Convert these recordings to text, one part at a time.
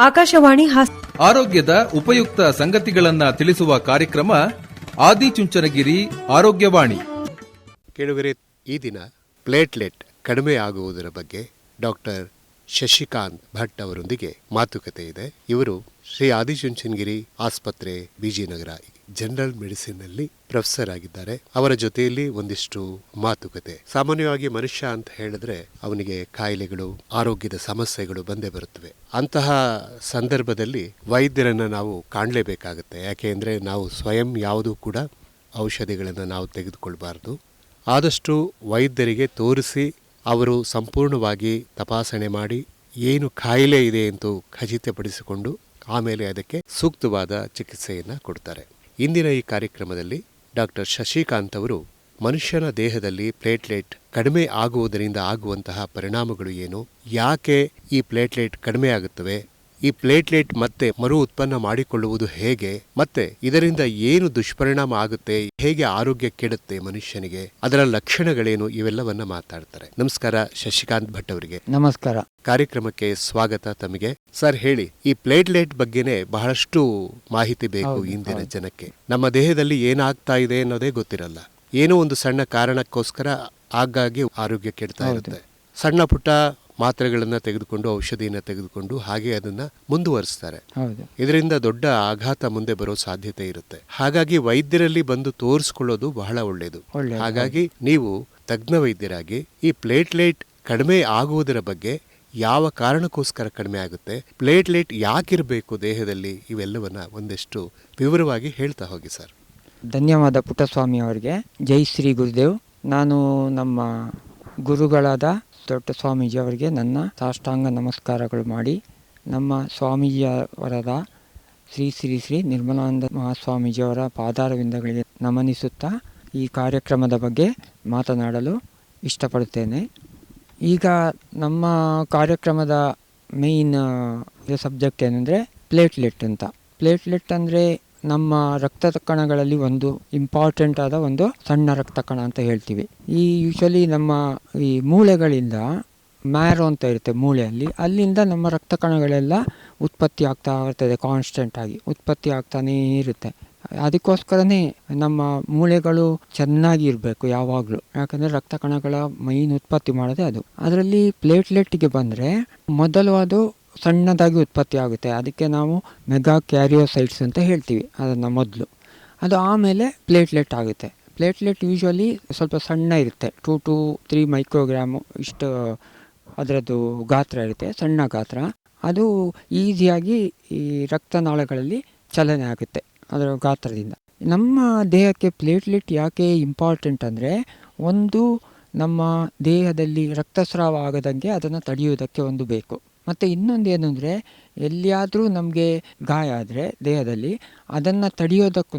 ಆಕಾಶವಾಣಿ ಹಾಸ್ ಆರೋಗ್ಯದ ಉಪಯುಕ್ತ ಸಂಗತಿಗಳನ್ನ ತಿಳಿಸುವ ಕಾರ್ಯಕ್ರಮ ಆದಿಚುಂಚನಗಿರಿ ಆರೋಗ್ಯವಾಣಿ. ಕೇಳುವರೆ ಈ ದಿನ ಪ್ಲೇಟ್ಲೆಟ್ ಕಡಿಮೆ ಆಗುವುದರ ಬಗ್ಗೆ ಡಾಕ್ಟರ್ ಶಶಿಕಾಂತ್ ಭಟ್ ಅವರೊಂದಿಗೆ ಮಾತುಕತೆ ಇದೆ. ಇವರು ಶ್ರೀ ಆದಿಚುಂಚನಗಿರಿ ಆಸ್ಪತ್ರೆ ಬಿಜಿನಗರ ಜನರಲ್ ಮೆಡಿಸಿನ್ನಲ್ಲಿ ಪ್ರೊಫೆಸರ್ ಆಗಿದ್ದಾರೆ. ಅವರ ಜೊತೆಯಲ್ಲಿ ಒಂದಿಷ್ಟು ಮಾತುಕತೆ. ಸಾಮಾನ್ಯವಾಗಿ ಮನುಷ್ಯ ಅಂತ ಹೇಳಿದ್ರೆ ಅವನಿಗೆ ಕಾಯಿಲೆಗಳು, ಆರೋಗ್ಯದ ಸಮಸ್ಯೆಗಳು ಬಂದೇ ಬರುತ್ತವೆ. ಅಂತಹ ಸಂದರ್ಭದಲ್ಲಿ ವೈದ್ಯರನ್ನ ನಾವು ಕಾಣಲೇಬೇಕಾಗುತ್ತೆ. ಯಾಕೆ ನಾವು ಸ್ವಯಂ ಯಾವುದೂ ಕೂಡ ಔಷಧಿಗಳನ್ನು ನಾವು ತೆಗೆದುಕೊಳ್ಬಾರ್ದು. ಆದಷ್ಟು ವೈದ್ಯರಿಗೆ ತೋರಿಸಿ ಅವರು ಸಂಪೂರ್ಣವಾಗಿ ತಪಾಸಣೆ ಮಾಡಿ ಏನು ಕಾಯಿಲೆ ಇದೆ ಎಂದು ಖಚಿತಪಡಿಸಿಕೊಂಡು ಆಮೇಲೆ ಅದಕ್ಕೆ ಸೂಕ್ತವಾದ ಚಿಕಿತ್ಸೆಯನ್ನು ಕೊಡ್ತಾರೆ. ಇಂದಿನ ಈ ಕಾರ್ಯಕ್ರಮದಲ್ಲಿ ಡಾಕ್ಟರ್ ಶಶಿಕಾಂತ್ ಅವರು ಮನುಷ್ಯನ ದೇಹದಲ್ಲಿ ಪ್ಲೇಟ್ಲೆಟ್ ಕಡಿಮೆ ಆಗುವುದರಿಂದ ಆಗುವಂತಹ ಪರಿಣಾಮಗಳು ಏನು? ಯಾಕೆ ಈ ಪ್ಲೇಟ್ಲೆಟ್ ಕಡಿಮೆ ಆಗುತ್ತವೆ? ಈ ಪ್ಲೇಟ್ಲೆಟ್ ಮತ್ತೆ ಮರು ಉತ್ಪನ್ನ ಮಾಡಿಕೊಳ್ಳುವುದು ಹೇಗೆ ಮತ್ತೆ ಇದರಿಂದ ಏನು ದುಷ್ಪರಿಣಾಮ ಆಗುತ್ತೆ ಹೇಗೆ ಆರೋಗ್ಯ ಕೆಡುತ್ತೆ ಮನುಷ್ಯನಿಗೆ ಅದರ ಲಕ್ಷಣಗಳೇನು ಇವೆಲ್ಲವನ್ನ ಮಾತಾಡ್ತಾರೆ. ನಮಸ್ಕಾರ ಶಶಿಕಾಂತ್ ಭಟ್ ಅವರಿಗೆ. ನಮಸ್ಕಾರ. ಕಾರ್ಯಕ್ರಮಕ್ಕೆ ಸ್ವಾಗತ ತಮಗೆ. ಸರ್ ಹೇಳಿ ಈ ಪ್ಲೇಟ್ಲೆಟ್ ಬಗ್ಗೆನೇ ಬಹಳಷ್ಟು ಮಾಹಿತಿ ಬೇಕು ಇಂದಿನ ಜನಕ್ಕೆ. ನಮ್ಮ ದೇಹದಲ್ಲಿ ಏನಾಗ್ತಾ ಇದೆ ಅನ್ನೋದೇ ಗೊತ್ತಿರಲ್ಲ. ಏನೋ ಒಂದು ಸಣ್ಣ ಕಾರಣಕ್ಕೋಸ್ಕರ ಆಗಾಗ್ಗೆ ಆರೋಗ್ಯ ಕೆಡ್ತಾ ಇರುತ್ತೆ. ಸಣ್ಣ ಪುಟ್ಟ ಮಾತ್ರೆಗಳನ್ನ ತೆಗೆದುಕೊಂಡು ಔಷಧಿಯನ್ನು ತೆಗೆದುಕೊಂಡು ಹಾಗೆ ಅದನ್ನ ಮುಂದುವರಿಸ್ತಾರೆ. ಇದರಿಂದ ದೊಡ್ಡ ಆಘಾತ ಮುಂದೆ ಬರೋ ಸಾಧ್ಯತೆ ಇರುತ್ತೆ. ಹಾಗಾಗಿ ವೈದ್ಯರಲ್ಲಿ ಬಂದು ತೋರಿಸ್ಕೊಳ್ಳೋದು ಬಹಳ ಒಳ್ಳೆಯದು, ಹಾಗಾಗಿ ನೀವು ತಜ್ಞ ವೈದ್ಯರಾಗಿ ಈ ಪ್ಲೇಟ್ಲೆಟ್ ಕಡಿಮೆ ಆಗುವುದರ ಬಗ್ಗೆ ಯಾವ ಕಾರಣಕ್ಕೋಸ್ಕರ ಕಡಿಮೆ ಆಗುತ್ತೆ ಪ್ಲೇಟ್ಲೆಟ್ ಯಾಕಿರಬೇಕು ದೇಹದಲ್ಲಿ ಇವೆಲ್ಲವನ್ನ ಒಂದಿಷ್ಟು ವಿವರವಾಗಿ ಹೇಳ್ತಾ ಹೋಗಿ ಸರ್. ಧನ್ಯವಾದ ಪುಟ್ಟಸ್ವಾಮಿ ಅವರಿಗೆ. ಜೈ ಶ್ರೀ ಗುರುದೇವ್. ನಾನು ನಮ್ಮ ಗುರುಗಳಾದ ದೊಡ್ಡ ಸ್ವಾಮೀಜಿ ಅವರಿಗೆ ನನ್ನ ಸಾಷ್ಟಾಂಗ ನಮಸ್ಕಾರಗಳು ಮಾಡಿ ನಮ್ಮ ಸ್ವಾಮೀಜಿಯವರದ ಶ್ರೀ ಶ್ರೀ ಶ್ರೀ ನಿರ್ಮಲಾನಂದ ಮಹಾಸ್ವಾಮೀಜಿಯವರ ಪಾದಾರವಿಂದಗಳಿಗೆ ನಮನಿಸುತ್ತಾ ಈ ಕಾರ್ಯಕ್ರಮದ ಬಗ್ಗೆ ಮಾತನಾಡಲು ಇಷ್ಟಪಡುತ್ತೇನೆ. ಈಗ ನಮ್ಮ ಕಾರ್ಯಕ್ರಮದ ಮೇಯ್ನ್ ಸಬ್ಜೆಕ್ಟ್ ಏನಂದರೆ ಪ್ಲೇಟ್ಲೆಟ್ ಅಂತ. ಪ್ಲೇಟ್ಲೆಟ್ ಅಂದರೆ ನಮ್ಮ ರಕ್ತ ಕಣಗಳಲ್ಲಿ ಒಂದು ಇಂಪಾರ್ಟೆಂಟ್ ಆದ ಒಂದು ಸಣ್ಣ ರಕ್ತ ಕಣ ಅಂತ ಹೇಳ್ತೀವಿ. ಈ ಯೂಶಲಿ ನಮ್ಮ ಈ ಮೂಳೆಗಳಿಂದ ಮ್ಯಾರೋ ಅಂತ ಇರುತ್ತೆ ಮೂಳೆಯಲ್ಲಿ. ಅಲ್ಲಿಂದ ನಮ್ಮ ರಕ್ತ ಕಣಗಳೆಲ್ಲ ಉತ್ಪತ್ತಿ ಆಗ್ತಾ ಇರ್ತದೆ ಕಾನ್ಸ್ಟೆಂಟ್ ಆಗಿ. ಉತ್ಪತ್ತಿ ಆಗ್ತಾನೇ ಇರುತ್ತೆ. ಅದಕ್ಕೋಸ್ಕರನೇ ನಮ್ಮ ಮೂಳೆಗಳು ಚೆನ್ನಾಗಿ ಇರಬೇಕು ಯಾವಾಗಲೂ. ಯಾಕಂದರೆ ರಕ್ತ ಕಣಗಳ ಮೈನ್ ಉತ್ಪತ್ತಿ ಮಾಡೋದೇ ಅದು. ಅದರಲ್ಲಿ ಪ್ಲೇಟ್ಲೆಟ್ಗೆ ಬಂದರೆ ಮೊದಲು ಅದು ಸಣ್ಣದಾಗಿ ಉತ್ಪತ್ತಿ ಆಗುತ್ತೆ. ಅದಕ್ಕೆ ನಾವು ಮೆಗಾ ಕ್ಯಾರಿಯೋಸೈಟ್ಸ್ ಅಂತ ಹೇಳ್ತೀವಿ. ಅದನ್ನು ಮೊದಲು. ಅದು ಆಮೇಲೆ ಪ್ಲೇಟ್ಲೆಟ್ ಆಗುತ್ತೆ. ಪ್ಲೇಟ್ಲೆಟ್ ಯೂಶ್ವಲಿ ಸ್ವಲ್ಪ ಸಣ್ಣ ಇರುತ್ತೆ. ಟೂ ಟು ತ್ರೀ ಮೈಕ್ರೋಗ್ರಾಮು ಇಷ್ಟು ಅದರದ್ದು ಗಾತ್ರ ಇರುತ್ತೆ. ಸಣ್ಣ ಗಾತ್ರ. ಅದು ಈಸಿಯಾಗಿ ಈ ರಕ್ತನಾಳಗಳಲ್ಲಿ ಚಲನೆ ಆಗುತ್ತೆ ಅದರ ಗಾತ್ರದಿಂದ. ನಮ್ಮ ದೇಹಕ್ಕೆ ಪ್ಲೇಟ್ಲೆಟ್ ಯಾಕೆ ಇಂಪಾರ್ಟೆಂಟ್ ಅಂದರೆ ಒಂದು ನಮ್ಮ ದೇಹದಲ್ಲಿ ರಕ್ತಸ್ರಾವ ಆಗದಂಗೆ ಅದನ್ನು ತಡೆಯುವುದಕ್ಕೆ ಒಂದು ಬೇಕು. ಮತ್ತು ಇನ್ನೊಂದು ಏನು ಅಂದರೆ ಎಲ್ಲಿಯಾದರೂ ನಮಗೆ ಗಾಯ ಆದರೆ ದೇಹದಲ್ಲಿ, ಅದನ್ನು ತಡೆಯೋದಕ್ಕೂ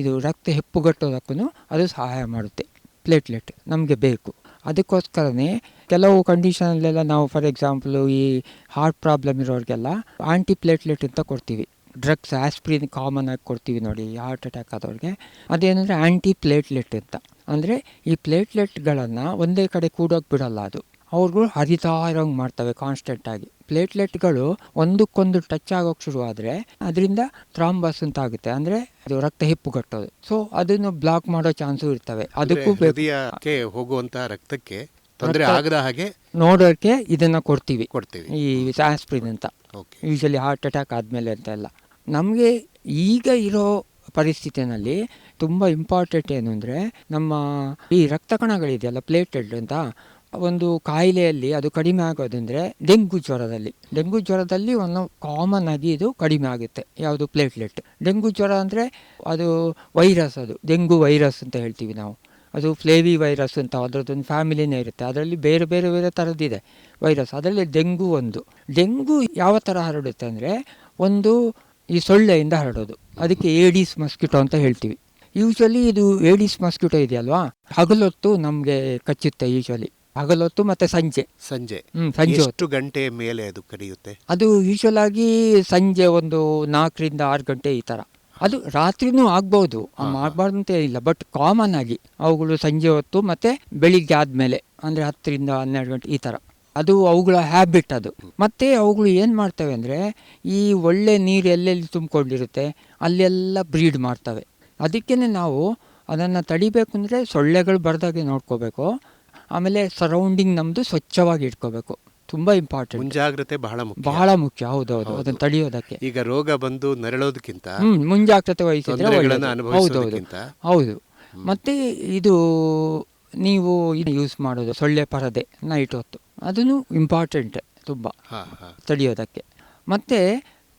ಇದು ರಕ್ತ ಹೆಪ್ಪುಗಟ್ಟೋದಕ್ಕೂ ಅದು ಸಹಾಯ ಮಾಡುತ್ತೆ ಪ್ಲೇಟ್ಲೆಟ್ ನಮಗೆ ಬೇಕು. ಅದಕ್ಕೋಸ್ಕರನೇ ಕೆಲವು ಕಂಡೀಷನಲ್ಲೆಲ್ಲ ನಾವು ಫಾರ್ ಎಕ್ಸಾಂಪಲು ಈ ಹಾರ್ಟ್ ಪ್ರಾಬ್ಲಮ್ ಇರೋರಿಗೆಲ್ಲ ಆ್ಯಂಟಿ ಪ್ಲೇಟ್ಲೆಟ್ ಅಂತ ಕೊಡ್ತೀವಿ. ಡ್ರಗ್ಸ್ ಆಸ್ಪ್ರಿನ್ ಕಾಮನ್ ಆಗಿ ಕೊಡ್ತೀವಿ ನೋಡಿ ಹಾರ್ಟ್ ಅಟ್ಯಾಕ್ ಆದವ್ರಿಗೆ ಅದೇನಂದರೆ ಆ್ಯಂಟಿ ಪ್ಲೇಟ್ಲೆಟ್ ಅಂತ. ಅಂದರೆ ಈ ಪ್ಲೇಟ್ಲೆಟ್ಗಳನ್ನು ಒಂದೇ ಕಡೆ ಕೂಡೋಕೆ ಬಿಡೋಲ್ಲ ಅದು. ಅವ್ರುಗಳು ಹರಿತಾ ಇರೋಂಗೆ ಮಾಡ್ತವೆ ಕಾನ್ಸ್ಟೆಂಟಾಗಿ ಪ್ಲೇಟ್ಲೆಟ್ಗಳು ಒಂದಕ್ಕೊಂದು ಟಚ್ ಆಗೋಕೆ ಶುರುವಾದರೆ ಅದರಿಂದ ಥ್ರಾಂಬಸ್ ಅಂತ ಆಗುತ್ತೆ. ಅಂದರೆ ಅದು ರಕ್ತ ಹೆಪ್ಪುಗಟ್ಟೋದು ಸೊ ಅದನ್ನು ಬ್ಲಾಕ್ ಮಾಡೋ ಚಾನ್ಸು ಇರ್ತವೆ. ಅದಕ್ಕೂ ಹೋಗುವಂತಹ ರಕ್ತಕ್ಕೆ ತೊಂದರೆ ಆಗದ ಹಾಗೆ ನೋಡೋಕೆ ಇದನ್ನು ಕೊಡ್ತೀವಿ. ಕೊಡ್ತೀವಿ. ಈ ಆಸ್ಪ್ರಿನ್ ಅಂತ. ಓಕೆ ಯೂಶಲಿ ಹಾರ್ಟ್ ಅಟ್ಯಾಕ್ ಆದಮೇಲೆ ಅಂತ ಎಲ್ಲ. ನಮಗೆ ಈಗ ಇರೋ ಪರಿಸ್ಥಿತಿನಲ್ಲಿ ತುಂಬ ಇಂಪಾರ್ಟೆಂಟ್ ಏನು ಅಂದರೆ ನಮ್ಮ ಈ ರಕ್ತ ಕಣಗಳಿದೆಯಲ್ಲ ಪ್ಲೇಟೆಡ್ ಅಂತ. ಒಂದು ಕಾಯಿಲೆಯಲ್ಲಿ ಅದು ಕಡಿಮೆ ಆಗೋದಂದರೆ ಡೆಂಗು ಜ್ವರದಲ್ಲಿ. ಡೆಂಗು ಜ್ವರದಲ್ಲಿ ಒಂದು ಕಾಮನ್ ಆಗಿ ಇದು ಕಡಿಮೆ ಆಗುತ್ತೆ. ಯಾವುದು ಪ್ಲೇಟ್ಲೆಟ್ ಡೆಂಗು ಜ್ವರ ಅಂದರೆ ಅದು ವೈರಸ್ ಅದು. ಡೆಂಗು ವೈರಸ್ ಅಂತ ಹೇಳ್ತೀವಿ ನಾವು. ಅದು ಫ್ಲೇವಿ ವೈರಸ್ ಅಂತ ಅದರದ್ದೊಂದು ಫ್ಯಾಮಿಲಿನೇ ಇರುತ್ತೆ. ಅದರಲ್ಲಿ ಬೇರೆ ಬೇರೆ ಬೇರೆ ಥರದ್ದಿದೆ ವೈರಸ್ ಅದರಲ್ಲಿ ಡೆಂಗು ಒಂದು. ಡೆಂಗು ಯಾವ ಥರ ಹರಡುತ್ತೆ ಅಂದರೆ ಒಂದು ಈ ಸೊಳ್ಳೆಯಿಂದ ಹರಡೋದು. ಅದಕ್ಕೆ ಏಡಿಸ್ ಮಸ್ಕಿಟೋ ಅಂತ ಹೇಳ್ತೀವಿ. ಯೂಶ್ವಲಿ ಇದು ಏಡಿಸ್ ಮಸ್ಕಿಟೋ ಇದೆಯಲ್ವಾ? ಹಗಲೊತ್ತು ನಮಗೆ ಕಚ್ಚುತ್ತೆ ಯೂಶಲಿ ಹಗಲೊತ್ತು ಮತ್ತೆ ಸಂಜೆ. ಸಂಜೆ. ಹ್ಮ್, ಸಂಜೆ ಹೊತ್ತು. ಎಷ್ಟು ಗಂಟೆ ಮೇಲೆ ಅದು ಕಡಿಯುತ್ತೆ ಅದು ಯೂಶುವಲ್ ಆಗಿ ಸಂಜೆ ಒಂದು ನಾಲ್ಕರಿಂದ ಆರು ಗಂಟೆ ಈ ಥರ ಅದು ರಾತ್ರಿನೂ ಆಗ್ಬೋದು. ಮಾಡಬಾರ್ದು ಅಂತ ಇಲ್ಲ ಬಟ್ ಕಾಮನ್ ಆಗಿ ಅವುಗಳು ಸಂಜೆ ಹೊತ್ತು ಮತ್ತೆ ಬೆಳಿಗ್ಗೆ ಆದಮೇಲೆ ಅಂದರೆ ಹತ್ತರಿಂದ ಹನ್ನೆರಡು ಗಂಟೆ ಈ ಥರ ಅದು ಅವುಗಳ ಹ್ಯಾಬಿಟ್ ಅದು. ಮತ್ತೆ ಅವುಗಳು ಏನು ಮಾಡ್ತವೆ ಅಂದರೆ ಈ ಒಳ್ಳೆ ನೀರು ಎಲ್ಲೆಲ್ಲಿ ತುಂಬಿಕೊಂಡಿರುತ್ತೆ ಅಲ್ಲೆಲ್ಲ ಬ್ರೀಡ್ ಮಾಡ್ತವೆ. ಅದಕ್ಕೇನೆ ನಾವು ಅದನ್ನು ತಡಿಬೇಕು ಅಂದರೆ ಸೊಳ್ಳೆಗಳು ಬರ್ದಾಗೆ ನೋಡ್ಕೋಬೇಕು. ಆಮೇಲೆ ಸರೌಂಡಿಂಗ್ ನಮ್ಮದು ಸ್ವಚ್ಛವಾಗಿ ಇಟ್ಕೋಬೇಕು. ತುಂಬ ಇಂಪಾರ್ಟೆಂಟ್ ಮುಂಜಾಗ್ರತೆ ಬಹಳ ಮುಖ್ಯ. ಬಹಳ ಮುಖ್ಯ. ಹೌದೌದು ಹೌದು. ಅದನ್ನು ತಡೆಯೋದಕ್ಕೆ. ಈಗ ರೋಗ ಬಂದು ನರಳೋದಕ್ಕಿಂತ ಹ್ಮ್ ಮುಂಜಾಗ್ರತೆ ವಹಿಸಿದ್ರೆ ತೊಂದರೆಗಳನ್ನ ಒಳ್ಳೆಯದು. ಹೌದೌದು. ಅನುಭವಿಸೋದಕ್ಕಿಂತ ಹೌದು ಮತ್ತೆ ಇದು ನೀವು ಇದು ಯೂಸ್ ಮಾಡೋದು ಸೊಳ್ಳೆ ಪರದೆ ನೈಟ್ ಹೊತ್ತು. ಅದನ್ನು ಇಂಪಾರ್ಟೆಂಟ್ ತುಂಬ ಹಾ ಹಾ. ತಡೆಯೋದಕ್ಕೆ. ಮತ್ತೆ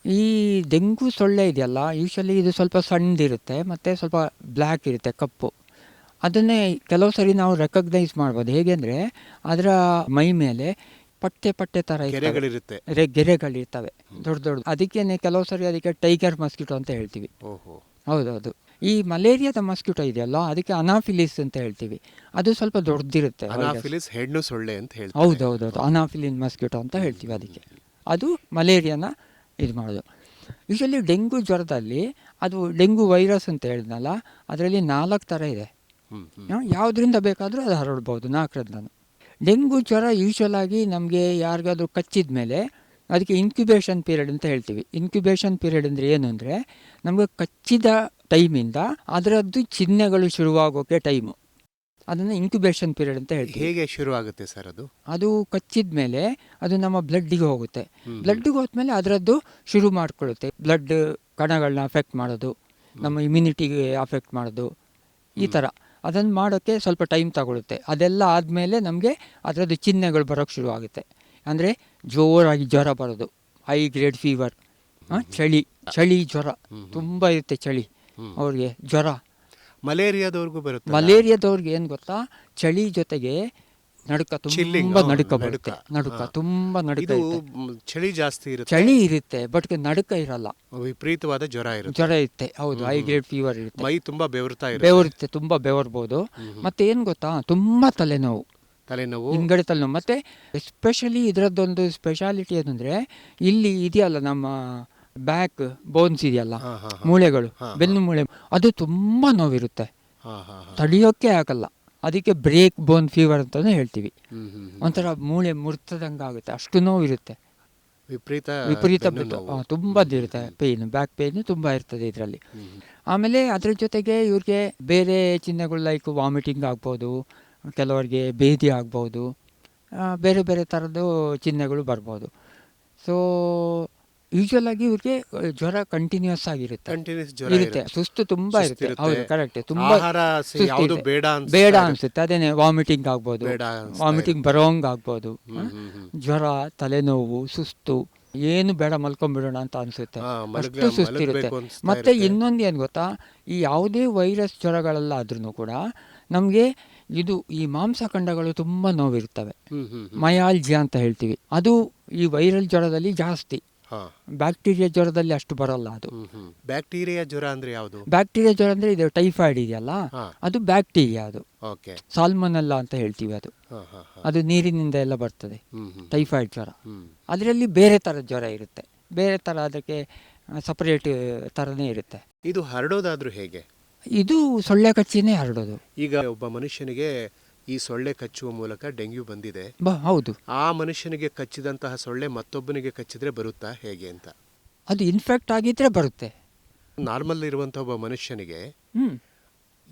ಈ ಡೆಂಗು ಸೊಳ್ಳೆ ಇದೆಯಲ್ಲ ಯೂಶಲಿ ಇದು ಸ್ವಲ್ಪ ಸಣ್ಣದಿರುತ್ತೆ ಮತ್ತೆ ಸ್ವಲ್ಪ ಬ್ಲ್ಯಾಕ್ ಇರುತ್ತೆ ಕಪ್ಪು. ಅದನ್ನೇ ಕೆಲವು ಸರಿ ನಾವು ರೆಕಗ್ನೈಸ್ ಮಾಡ್ಬೋದು. ಹೇಗೆ ಅಂದರೆ ಅದರ ಮೈ ಮೇಲೆ ಪಟ್ಟೆ ಪಟ್ಟೆ ಥರ ಗೆರೆಗಳಿರುತ್ತೆ. ಗೆರೆಗಳಿರ್ತವೆ. ದೊಡ್ಡ ದೊಡ್ಡ. ಅದಕ್ಕೇನೆ ಕೆಲವು ಸರಿ ಅದಕ್ಕೆ ಟೈಗರ್ ಮಸ್ಕಿಟೋ ಅಂತ ಹೇಳ್ತೀವಿ. ಓಹೋ. ಹೌದೌದು. ಈ ಮಲೇರಿಯಾದ ಮಸ್ಕಿಟೋ ಇದೆಯಲ್ಲ ಅದಕ್ಕೆ ಅನಾಫಿಲಿಸ್ ಅಂತ ಹೇಳ್ತೀವಿ. ಅದು ಸ್ವಲ್ಪ ದೊಡ್ಡದಿರುತ್ತೆ. ಅನಾಫಿಲಿಸ್ ಹೆಣ್ಣು ಸೊಳ್ಳೆ ಅಂತ ಹೇಳಿ ಹೌದೌದೌದು. ಅನಾಫಿಲಿನ್ ಮಸ್ಕಿಟೋ ಅಂತ ಹೇಳ್ತೀವಿ ಅದಕ್ಕೆ. ಅದು ಮಲೇರಿಯಾನ ಇದು ಮಾಡೋದು. ಯೂಶಲಿ ಡೆಂಗು ಜ್ವರದಲ್ಲಿ ಅದು ಡೆಂಗು ವೈರಸ್ ಅಂತ ಹೇಳಿದ್ನಲ್ಲ ಅದರಲ್ಲಿ ನಾಲ್ಕು ಥರ ಇದೆ. ಯಾವುದರಿಂದ ಬೇಕಾದರೂ ಅದು ಹರಡ್ಬೋದು. ನಾಲ್ಕರದ್ದು ಡೆಂಗು ಜ್ವರ ಯೂಶಲ್ ಆಗಿ ನಮಗೆ ಯಾರಿಗಾದ್ರೂ ಕಚ್ಚಿದ ಮೇಲೆ ಅದಕ್ಕೆ ಇನ್ಕ್ಯುಬೇಷನ್ ಪೀರಿಯಡ್ ಅಂತ ಹೇಳ್ತೀವಿ. ಇನ್ಕ್ಯುಬೇಷನ್ ಪೀರಿಯಡ್ ಅಂದರೆ ಏನು ಅಂದರೆ ನಮಗೆ ಕಚ್ಚಿದ ಟೈಮಿಂದ ಅದರದ್ದು ಚಿಹ್ನೆಗಳು ಶುರುವಾಗೋಕ್ಕೆ ಟೈಮು ಅದನ್ನು ಇನ್ಕ್ಯುಬೇಷನ್ ಪೀರಿಯಡ್ ಅಂತ ಹೇಳ್ತೀವಿ. ಹೇಗೆ ಶುರುವಾಗುತ್ತೆ ಸರ್ ಅದು? ಅದು ಕಚ್ಚಿದ ಮೇಲೆ ಅದು ನಮ್ಮ ಬ್ಲಡ್ಡಿಗೆ ಹೋಗುತ್ತೆ. ಬ್ಲಡ್ಡಿಗೆ ಹೋದ್ಮೇಲೆ ಅದರದ್ದು ಶುರು ಮಾಡಿಕೊಳ್ಳುತ್ತೆ. ಬ್ಲಡ್ ಕಣಗಳನ್ನ ಅಫೆಕ್ಟ್ ಮಾಡೋದು ನಮ್ಮ ಇಮ್ಯುನಿಟಿಗೆ ಅಫೆಕ್ಟ್ ಮಾಡೋದು ಈ ಥರ ಅದನ್ನು ಮಾಡೋಕ್ಕೆ ಸ್ವಲ್ಪ ಟೈಮ್ ತಗೊಳುತ್ತೆ. ಅದೆಲ್ಲ ಆದಮೇಲೆ ನಮಗೆ ಅದರದ್ದು ಚಿಹ್ನೆಗಳು ಬರೋಕ್ಕೆ ಶುರುವಾಗುತ್ತೆ. ಅಂದರೆ ಜೋರಾಗಿ ಜ್ವರ ಬರೋದು. ಹೈ ಗ್ರೇಡ್ ಫೀವರ್ ಚಳಿ ಚಳಿ ಜ್ವರ. ತುಂಬ ಇರುತ್ತೆ ಚಳಿ. ಅವ್ರಿಗೆ ಜ್ವರ. ಮಲೇರಿಯಾದವ್ರಿಗೂ ಬರುತ್ತೆ ಮಲೇರಿಯಾದವ್ರಿಗೆ ಏನು ಗೊತ್ತಾ? ಚಳಿ ಜೊತೆಗೆ ನಡುಕ Chilling, ತುಂಬಾ ಹೌದು, ನಡುಕ ನಡುಕ. ಬರುತ್ತೆ. ನಡುಕ. ಹಾ. ತುಂಬಾ ನಡುಕ ಇದು ಇರುತ್ತೆ. ಚಳಿ ಜಾಸ್ತಿ ಇರುತ್ತೆ. ಚಳಿ ಇರುತ್ತೆ ಬಟ್ ನಡುಕ ಇರಲ್ಲ. ವಿಪರೀತವಾದ ಜ್ವರ ಇರುತ್ತೆ. ಜ್ವರ ಇರುತ್ತೆ ಹೌದು ಹೈ ಗ್ರೇಡ್ ಫೀವರ್ ಇರುತ್ತೆ. ಮೈ ತುಂಬಾ ಬೆವರ್ತಾ ಇರುತ್ತೆ. ಬೆವರುತ್ತೆ ತುಂಬಾ ಬೆವರ್ಬೋದು. ಮತ್ತೆ ಏನ್ ಗೊತ್ತಾ? ತುಂಬಾ ತಲೆನೋವು. ತಲೆನೋವು. ಹಿಂಗಡೆ ತಲೆನೋವು. ಮತ್ತೆ ಎಸ್ಪೆಷಲಿ ಇದರದ್ದೊಂದು ಸ್ಪೆಷಾಲಿಟಿ ಏನಂದ್ರೆ ಇಲ್ಲಿ ಇದೆಯಲ್ಲ ನಮ್ಮ ಬ್ಯಾಕ್ ಬೋನ್ಸ್ ಇದೆಯಲ್ಲ ಹಾ, ಹಾ, ಹಾ. ಮೂಳೆಗಳು ಬೆನ್ನು ಮೂಳೆ ಅದು ತುಂಬಾ ನೋವಿರುತ್ತೆ. ಹಾ ಹಾ ಹಾ. ತಡೆಯೋಕೆ ಆಗಲ್ಲ. ಅದಕ್ಕೆ ಬ್ರೇಕ್ ಬೋನ್ ಫೀವರ್ ಅಂತಾನೆ ಹೇಳ್ತೀವಿ. ಒಂಥರ ಮೂಳೆ ಮುರ್ತದಂಗೆ ಆಗುತ್ತೆ ಅಷ್ಟು ನೋವಿರುತ್ತೆ ವಿಪರೀತ ವಿಪರೀತ ತುಂಬ ಇರುತ್ತೆ ಪೇಯ್ನ್ ಬ್ಯಾಕ್ ಪೇಯ್ನ್ ತುಂಬ ಇರ್ತದೆ ಇದರಲ್ಲಿ. ಆಮೇಲೆ ಅದ್ರ ಜೊತೆಗೆ ಇವ್ರಿಗೆ ಬೇರೆ ಚಿಹ್ನೆಗಳು ಲೈಕ್ ವಾಮಿಟಿಂಗ್ ಆಗ್ಬೋದು ಕೆಲವರಿಗೆ ಭೇದಿ ಆಗ್ಬೋದು ಬೇರೆ ಬೇರೆ ಥರದ್ದು ಚಿಹ್ನೆಗಳು ಬರ್ಬೋದು. ಸೊ ಯೂಶುವಲ್ ಆಗಿ ಇವ್ರಿಗೆ ಜ್ವರ ಕಂಟಿನ್ಯೂಸ್ ಆಗಿರುತ್ತೆ. ಜ್ವರ ಇರುತ್ತೆ. ಸುಸ್ತು ತುಂಬಾ ಇರುತ್ತೆ. ಹೌದು ಕರೆಕ್ಟ್ ತುಂಬಾ ಯಾವುದು ಬೇಡ. ಅನ್ಸುತ್ತೆ. ಅದೇನೆ ವಾಮಿಟಿಂಗ್ ಆಗ್ಬೋದು. ವಾಮಿಟಿಂಗ್ ಬರೋಂಗ್ ಆಗ್ಬೋದು. ಜ್ವರ ತಲೆನೋವು ಸುಸ್ತು ಏನು ಬೇಡ ಮಲ್ಕೊಂಡ್ಬಿಡೋಣ ಅಂತ ಅನ್ಸುತ್ತೆ. ಅಷ್ಟು ಸುಸ್ತಿರುತ್ತೆ ಮತ್ತೆ. ಇನ್ನೊಂದು ಏನು ಗೊತ್ತಾ? ಈ ಯಾವುದೇ ವೈರಸ್ ಜ್ವರಗಳೆಲ್ಲ ಆದ್ರೂ ಕೂಡ ನಮಗೆ ಇದು ಈ ಮಾಂಸಖಂಡಗಳು ತುಂಬ ನೋವಿರ್ತವೆ. ಮಯಾಲ್ಜಿಯಾ ಅಂತ ಹೇಳ್ತೀವಿ. ಅದು ಈ ವೈರಲ್ ಜ್ವರದಲ್ಲಿ ಜಾಸ್ತಿ. ಬ್ಯಾಕ್ಟೀರಿಯಾ ಜ್ವರದಲ್ಲಿ ಅಷ್ಟು ಬರಲ್ಲ ಅದು. ಬ್ಯಾಕ್ಟೀರಿಯಾ ಜ್ವರ ಅಂದ್ರೆ ಯಾವುದು? ಬ್ಯಾಕ್ಟೀರಿಯಾ ಜ್ವರ ಅಂದ್ರೆ ಇದು ಟೈಫಾಯ್ಡ್ ಇದೆಯಲ್ಲ. ಅದು ಬ್ಯಾಕ್ಟೀರಿಯಾ ಅದು. ಸಾಲ್ಮನಲ್ಲ ಅಂತ ಹೇಳ್ತೀವಿ ಅದು. ಅದು ನೀರಿನಿಂದ ಎಲ್ಲ ಬರ್ತದೆ. ಟೈಫಾಯ್ಡ್ ಜ್ವರ. ಅದರಲ್ಲಿ ಬೇರೆ ತರ ಜ್ವರ ಇರುತ್ತೆ. ಬೇರೆ ಥರ ಅದಕ್ಕೆ ಸಪರೇಟ್ ಥರನೇ ಇರುತ್ತೆ. ಇದು ಹರಡೋದಾದ್ರೂ ಹೇಗೆ? ಇದು ಸೊಳ್ಳೆ ಕಚ್ಚಿನೇ ಹರಡೋದು. ಈಗ ಒಬ್ಬ ಮನುಷ್ಯನಿಗೆ ಈ ಸೊಳ್ಳೆ ಕಚ್ಚುವ ಮೂಲಕ ಡೆಂಗ್ಯೂ ಬಂದಿದೆ. ಬ ಹೌದು. ಆ ಮನುಷ್ಯನಿಗೆ ಕಚ್ಚಿದಂತಹ ಸೊಳ್ಳೆ ಮತ್ತೊಬ್ಬನಿಗೆ ಕಚ್ಚಿದ್ರೆ ಬರುತ್ತಾ ಹೇಗೆ ಅಂತ. ಅದು ಇನ್ಫೆಕ್ಟ್ ಆಗಿದ್ರೆ ಬರುತ್ತೆ. ನಾರ್ಮಲ್ ಇರುವಂತಹ ಒಬ್ಬ ಮನುಷ್ಯನಿಗೆ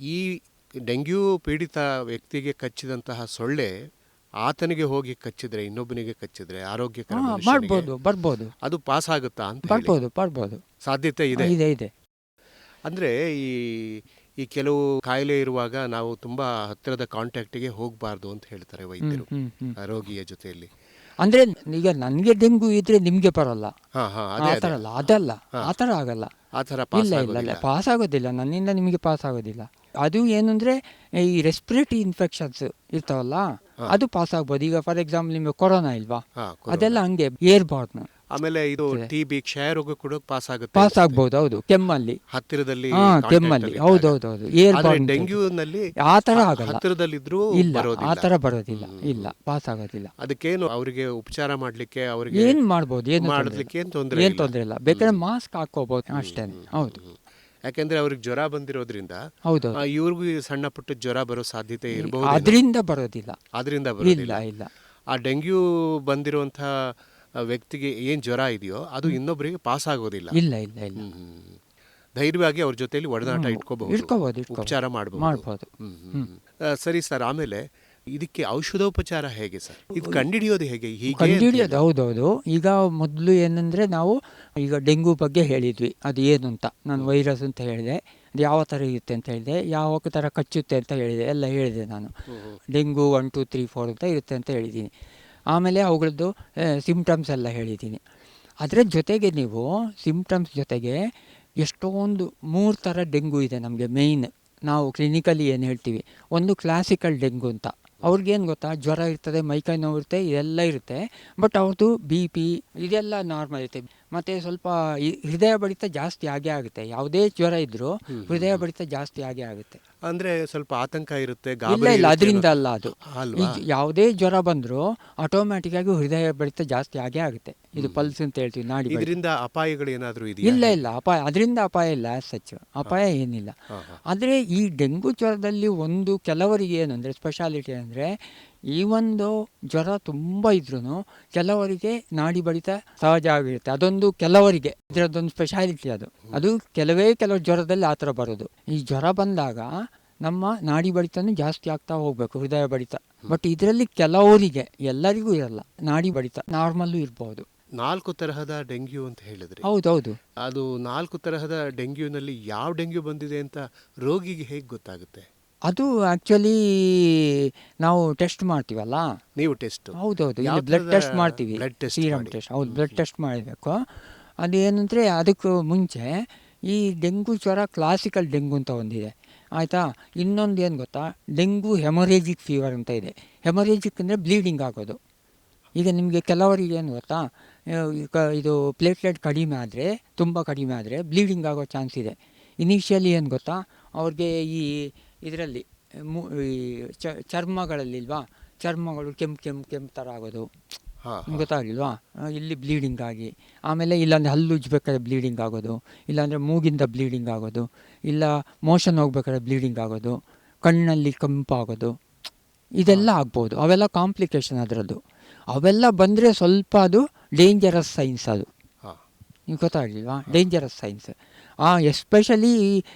ಈ ಡೆಂಗ್ಯೂ ಪೀಡಿತ ವ್ಯಕ್ತಿಗೆ ಕಚ್ಚಿದಂತಹ ಸೊಳ್ಳೆ ಆತನಿಗೆ ಹೋಗಿ ಕಚ್ಚಿದ್ರೆ ಇನ್ನೊಬ್ಬನಿಗೆ ಕಚ್ಚಿದ್ರೆ ಆರೋಗ್ಯಕರ ಹಾಂ ಮನುಷ್ಯನಿಗೆ ಮಾಡ್ಬೋದು ಬರ್ಬೋದು. ಅದು ಪಾಸ್ ಆಗುತ್ತಾ ಅಂತ ಹೇಳಿ. ಬರ್ಬೋದು ಬರ್ಬೋದು. ಸಾಧ್ಯತೆ ಇದೆ. ಇದೆ ಇದೆ. ಅಂದ್ರೆ ಈ ಈ ಕೆಲವು ಕಾಯಿಲೆ ಇರುವಾಗ ನಾವು ತುಂಬಾ ಹತ್ತಿರದ ಕಾಂಟ್ಯಾಕ್ಟಿಗೆ ಹೋಗಬಾರ್ದು ಅಂತ ಹೇಳ್ತಾರೆ ವೈದ್ಯರು. ರೋಗಿಯ ಜೊತೆಯಲ್ಲಿ. ಅಂದ್ರೆ ಈಗ ನನಗೆ ಡೆಂಗು ಇದ್ರೆ ನಿಮ್ಗೆ ಬರಲ್ಲ. ಅಲ್ಲ ಅದಲ್ಲ ಆತರ ಆಗಲ್ಲ. ಆತರ ಥರ ಪಾಸ್ ಇಲ್ಲ ಇಲ್ಲ ಇಲ್ಲ ಆಗೋದಿಲ್ಲ. ಪಾಸ್ ಆಗೋದಿಲ್ಲ ನನ್ನಿಂದ ನಿಮಗೆ ಪಾಸ್ ಆಗೋದಿಲ್ಲ. ಅದು ಏನಂದ್ರೆ ಈ ರೆಸ್ಪಿರೇಟರಿ ಇನ್ಫೆಕ್ಷನ್ಸ್ ಇರ್ತಾವಲ್ಲ ಅದು ಪಾಸ್ ಆಗ್ಬೋದು. ಈಗ ಫಾರ್ ಎಕ್ಸಾಂಪಲ್ ನಿಮಗೆ ಕೊರೋನಾ ಇಲ್ವಾ. ಅದೆಲ್ಲ ಹಂಗೆ ಏರ್ ಬಾರ್ನ್ ಆಮೇಲೆ ಇದು ಟಿ ಬಿ ಕ್ಷಯ ರೋಗ ಕೂಡ ಪಾಸ್ ಆಗುತ್ತೆ. ಪಾಸ್ ಆಗ್ಬಹುದು ಆಗ್ಬೋದು ಹೌದು. ಕೆಮ್ಮಲ್ಲಿ. ಹತ್ತಿರದಲ್ಲಿ ಹಾ ಕೆಮ್ಮಲ್ಲಿ. ಹೌದು ಹೌದು ಹೌದು ಏರ್ ಡೆಂಗ್ಯೂನಲ್ಲಿ ಆ ತರ ಆಗಲ್ಲ. ಹತ್ತಿರದಲ್ಲಿದ್ರೂ ಇಲ್ಲ ಆ ತರ ಬರೋದಿಲ್ಲ. ಇಲ್ಲ ಪಾಸ್ ಆಗೋದಿಲ್ಲ. ಅದಕ್ಕೇನು ಅವರಿಗೆ ಉಪಚಾರ ಮಾಡ್ಲಿಕ್ಕೆ ಅವರಿಗೆ ಏನ್ ಮಾಡ್ಬೋದು? ಏನ್ ಮಾಡ್ಲಿಕ್ಕೆ ಏನ್ ತೊಂದ್ರೆ ಏನ್ ಇಲ್ಲ. ತೊಂದರೆ ಇಲ್ಲ. ಬೇಕಾದ್ರೆ ಮಾಸ್ಕ್ ಹಾಕೋಬಹುದು ಅಷ್ಟೇ ಹೌದು. ಯಾಕೆಂದ್ರೆ ಅವ್ರಿಗೆ ಜ್ವರ ಬಂದಿರೋದ್ರಿಂದ ಹೌದು. ಇವ್ರಿಗೂ ಸಣ್ಣ ಪುಟ್ಟ ಜ್ವರ ಬರೋ ಸಾಧ್ಯತೆ ಇರಬಹುದು ಅದರಿಂದ ಬರೋದಿಲ್ಲ. ಅದರಿಂದ ಬರೋದಿಲ್ಲ. ಇಲ್ಲ. ಆ ಡೆಂಗ್ಯೂ ಬಂದಿರುವಂಥ ವ್ಯಕ್ತಿಗೆ ಏನು ಜ್ವರ ಇದೆಯೋ ಅದು ಇನ್ನೊಬ್ಬರಿಗೆ ಪಾಸ್ ಆಗೋದಿಲ್ಲ. ಇಲ್ಲ ಇಲ್ಲ ಇಲ್ಲ. ಹ್ಮ್. ಧೈರ್ಯವಾಗಿ ಅವ್ರ ಜೊತೆಯಲ್ಲಿ ಒಡನಾಟ. ಇಟ್ಕೋಬಹುದು. ಇಟ್ಕೋಬಹುದು, ಇಟ್ಕೋಬಹುದು. ಉಪಚಾರ ಮಾಡಬಹುದು. ಮಾಡ್ಬೋದು. ಸರಿ ಸರ್ ಆಮೇಲೆ ಇದಕ್ಕೆ ಔಷಧೋಪಚಾರ ಹೇಗೆ ಸರ್? ಇದು ಕಂಡಿಡಿಯೋದು ಹೇಗೆ? ಹೀಗೆ ಅಂತ ಕಂಡುಹಿಡಿಯೋದು? ಹೌದೌದು. ಈಗ ಮೊದಲು ಏನಂದರೆ ನಾವು ಈಗ ಡೆಂಗು ಬಗ್ಗೆ ಹೇಳಿದ್ವಿ. ಅದು ಏನು ಅಂತ. ನಾನು ವೈರಸ್ ಅಂತ ಹೇಳಿದೆ. ಅದು ಯಾವ ಥರ ಇರುತ್ತೆ ಅಂತ ಹೇಳಿದೆ. ಯಾವ ಥರ ಕಚ್ಚುತ್ತೆ ಅಂತ ಹೇಳಿದೆ. ಎಲ್ಲ ಹೇಳಿದೆ ನಾನು. Dengue one two three four ಅಂತ ಇರುತ್ತೆ ಅಂತ ಹೇಳಿದ್ದೀನಿ. ಆಮೇಲೆ ಅವುಗಳದ್ದು ಸಿಂಪ್ಟಮ್ಸ್ ಎಲ್ಲ ಹೇಳಿದ್ದೀನಿ. ಅದರ ಜೊತೆಗೆ ನೀವು ಸಿಮ್ಟಮ್ಸ್ ಜೊತೆಗೆ ಎಷ್ಟೊಂದು ಮೂರು ಥರ ಡೆಂಗು ಇದೆ ನಮಗೆ ಮೇಯ್ನ್ ನಾವು ಕ್ಲಿನಿಕಲಿ ಏನು ಹೇಳ್ತೀವಿ ಒಂದು ಕ್ಲಾಸಿಕಲ್ ಡೆಂಗು ಅಂತ. ಅವ್ರಿಗೇನು ಗೊತ್ತಾ? ಜ್ವರ ಇರ್ತದೆ ಮೈಕೈ ನೋವು ಇರುತ್ತೆ ಇದೆಲ್ಲ ಇರುತ್ತೆ. ಬಟ್ ಅವ್ರದ್ದು ಬಿ ಪಿ ಇದೆಲ್ಲ ನಾರ್ಮಲ್ ಇರುತ್ತೆ. ಮತ್ತು ಸ್ವಲ್ಪ ಹೃದಯ ಬಡಿತ ಜಾಸ್ತಿ ಆಗೇ ಆಗುತ್ತೆ. ಯಾವುದೇ ಜ್ವರ ಇದ್ದರೂ ಹೃದಯ ಬಡಿತ ಜಾಸ್ತಿ ಆಗೇ ಆಗುತ್ತೆ. ಅಂದ್ರೆ ಸ್ವಲ್ಪ ಆತಂಕ ಇರುತ್ತೆ ಇಲ್ಲ ಗಾಬರಿ ಇಲ್ಲ ಇರುತ್ತೆ ಅದರಿಂದ ಅಲ್ಲ ಅದು. ಅಲ್ವಾ? ಈಗ ಯಾವುದೇ ಜ್ವರ ಬಂದರೂ ಆಟೋಮ್ಯಾಟಿಕ್ ಆಗಿ ಹೃದಯ ಬಡಿತ ಜಾಸ್ತಿ ಆಗೇ ಆಗುತ್ತೆ. ಇದು ಪಲ್ಸ್ ಅಂತ ಹೇಳ್ತೀವಿ ನಾಡಿ ಬಡಿತ. ಇದರಿಂದ ಅಪಾಯಗಳು ಏನಾದರೂ ಇದೆಯಾ? ಇಲ್ಲ ಇಲ್ಲ ಅಪಾಯ ಅದರಿಂದ ಅಪಾಯ ಇಲ್ಲ ಸಚ್ ಅಪಾಯ ಏನಿಲ್ಲ. ಹಾ, ಹಾ. ಆದರೆ ಈ ಡೆಂಗು ಜ್ವರದಲ್ಲಿ ಒಂದು ಕೆಲವರಿಗೆ ಏನಂದ್ರೆ ಸ್ಪೆಷಾಲಿಟಿ ಅಂದರೆ ಈ ಒಂದು ಜ್ವರ ತುಂಬ ಇದ್ರೂ ಕೆಲವರಿಗೆ ನಾಡಿ ಬಡಿತ ಸಹಜ ಆಗಿರುತ್ತೆ. ಅದೊಂದು ಕೆಲವರಿಗೆ. ಇದರದ್ದೊಂದು ಸ್ಪೆಷಾಲಿಟಿ ಅದು. ಅದು ಕೆಲವೇ ಕೆಲವು ಜ್ವರದಲ್ಲಿ ಆ ಥರ ಬರೋದು. ಈ ಜ್ವರ ಬಂದಾಗ ನಮ್ಮ ನಾಡಿ ಬಡಿತನೂ ಜಾಸ್ತಿ ಆಗ್ತಾ ಹೋಗಬೇಕು ಹೃದಯ ಬಡಿತ. ಬಟ್ ಇದರಲ್ಲಿ ಕೆಲವರಿಗೆ ಎಲ್ಲರಿಗೂ ಇರಲ್ಲ ನಾಡಿ ಬಡಿತ ನಾರ್ಮಲ್ಲು ಇರ್ಬೋದು. ನಾಲ್ಕು ತರಹದ ಡೆಂಗ್ಯೂ ಅಂತ ಹೇಳಿದ್ರೆ. ಹೌದೌದು. ಅದು ನಾಲ್ಕು ತರಹದ ಡೆಂಗ್ಯೂನಲ್ಲಿ ಯಾವ ಡೆಂಗ್ಯೂ ಬಂದಿದೆ ಅಂತ ರೋಗಿಗೆ ಹೇಗೆ ಗೊತ್ತಾಗುತ್ತೆ? ಅದು ಆ್ಯಕ್ಚುಲಿ ನಾವು ಟೆಸ್ಟ್ ಮಾಡ್ತೀವಲ್ಲ? ನೀವು ಟೆಸ್ಟ್ ಹೌದೌದು ಇಲ್ಲಿ ಬ್ಲಡ್ ಟೆಸ್ಟ್ ಮಾಡ್ತೀವಿ ಬ್ಲಡ್ ಸೀರಮ್ ಟೆಸ್ಟ್ ಹೌದು ಬ್ಲಡ್ ಟೆಸ್ಟ್ ಮಾಡಬೇಕು. ಅದೇನಂದರೆ ಅದಕ್ಕೂ ಮುಂಚೆ ಈ ಡೆಂಗು ಜ್ವರ ಕ್ಲಾಸಿಕಲ್ ಡೆಂಗು ಅಂತ ಒಂದಿದೆ. ಆಯಿತಾ? ಇನ್ನೊಂದು ಏನು ಗೊತ್ತಾ? ಡೆಂಗು ಹೆಮರೇಜಿಕ್ ಫೀವರ್ ಅಂತ ಇದೆ. ಹೆಮರೇಜಿಕ್ ಅಂದರೆ ಬ್ಲೀಡಿಂಗ್ ಆಗೋದು. ಈಗ ನಿಮಗೆ ಕೆಲವರಿಗೆ ಏನು ಗೊತ್ತಾ? ಇದು ಪ್ಲೇಟ್ಲೆಟ್ ಕಡಿಮೆ ಆದರೆ ತುಂಬ ಕಡಿಮೆ ಆದರೆ ಬ್ಲೀಡಿಂಗ್ ಆಗೋ ಚಾನ್ಸ್ ಇದೆ. ಇನಿಷಿಯಲಿ ಏನು ಗೊತ್ತಾ? ಅವ್ರಿಗೆ ಈ ಇದರಲ್ಲಿ ಮು- ಈ ಚ- ಚರ್ಮಗಳಲ್ಲಿ ಇಲ್ವಾ ಚರ್ಮಗಳು ಕೆಂಪು ಕೆಂಪು ಕೆಂಪು ಥರ ಆಗೋದು. ಗೊತ್ತಾಗಿಲ್ವಾ ಗೊತ್ತಾಗಲಿಲ್ವಾ? ಇಲ್ಲಿ ಬ್ಲೀಡಿಂಗ್ ಆಗಿ ಆಮೇಲೆ ಇಲ್ಲಾಂದರೆ ಹಲ್ಲು ಉಜ್ಬೇಕಾದ್ರೆ ಬ್ಲೀಡಿಂಗ್ ಆಗೋದು ಇಲ್ಲಾಂದರೆ ಮೂಗಿಂದ ಬ್ಲೀಡಿಂಗ್ ಆಗೋದು ಇಲ್ಲ ಮೋಷನ್ ಹೋಗ್ಬೇಕಾದ್ರೆ ಬ್ಲೀಡಿಂಗ್ ಆಗೋದು ಕಣ್ಣಲ್ಲಿ ಕಂಪಾಗೋದು ಇದೆಲ್ಲ ಆಗ್ಬೋದು. ಅವೆಲ್ಲ ಕಾಂಪ್ಲಿಕೇಶನ್ ಅದರದ್ದು. ಅವೆಲ್ಲ ಬಂದರೆ ಸ್ವಲ್ಪ ಅದು ಡೇಂಜರಸ್ ಸೈನ್ಸ್ ಅದು. ನಿಮ್ಗೆ ನೀವು ಗೊತ್ತಾಗಲಿಲ್ವಾ ಡೇಂಜರಸ್ ಸೈನ್ಸ್ ಎಸ್ಪೆಷಲಿ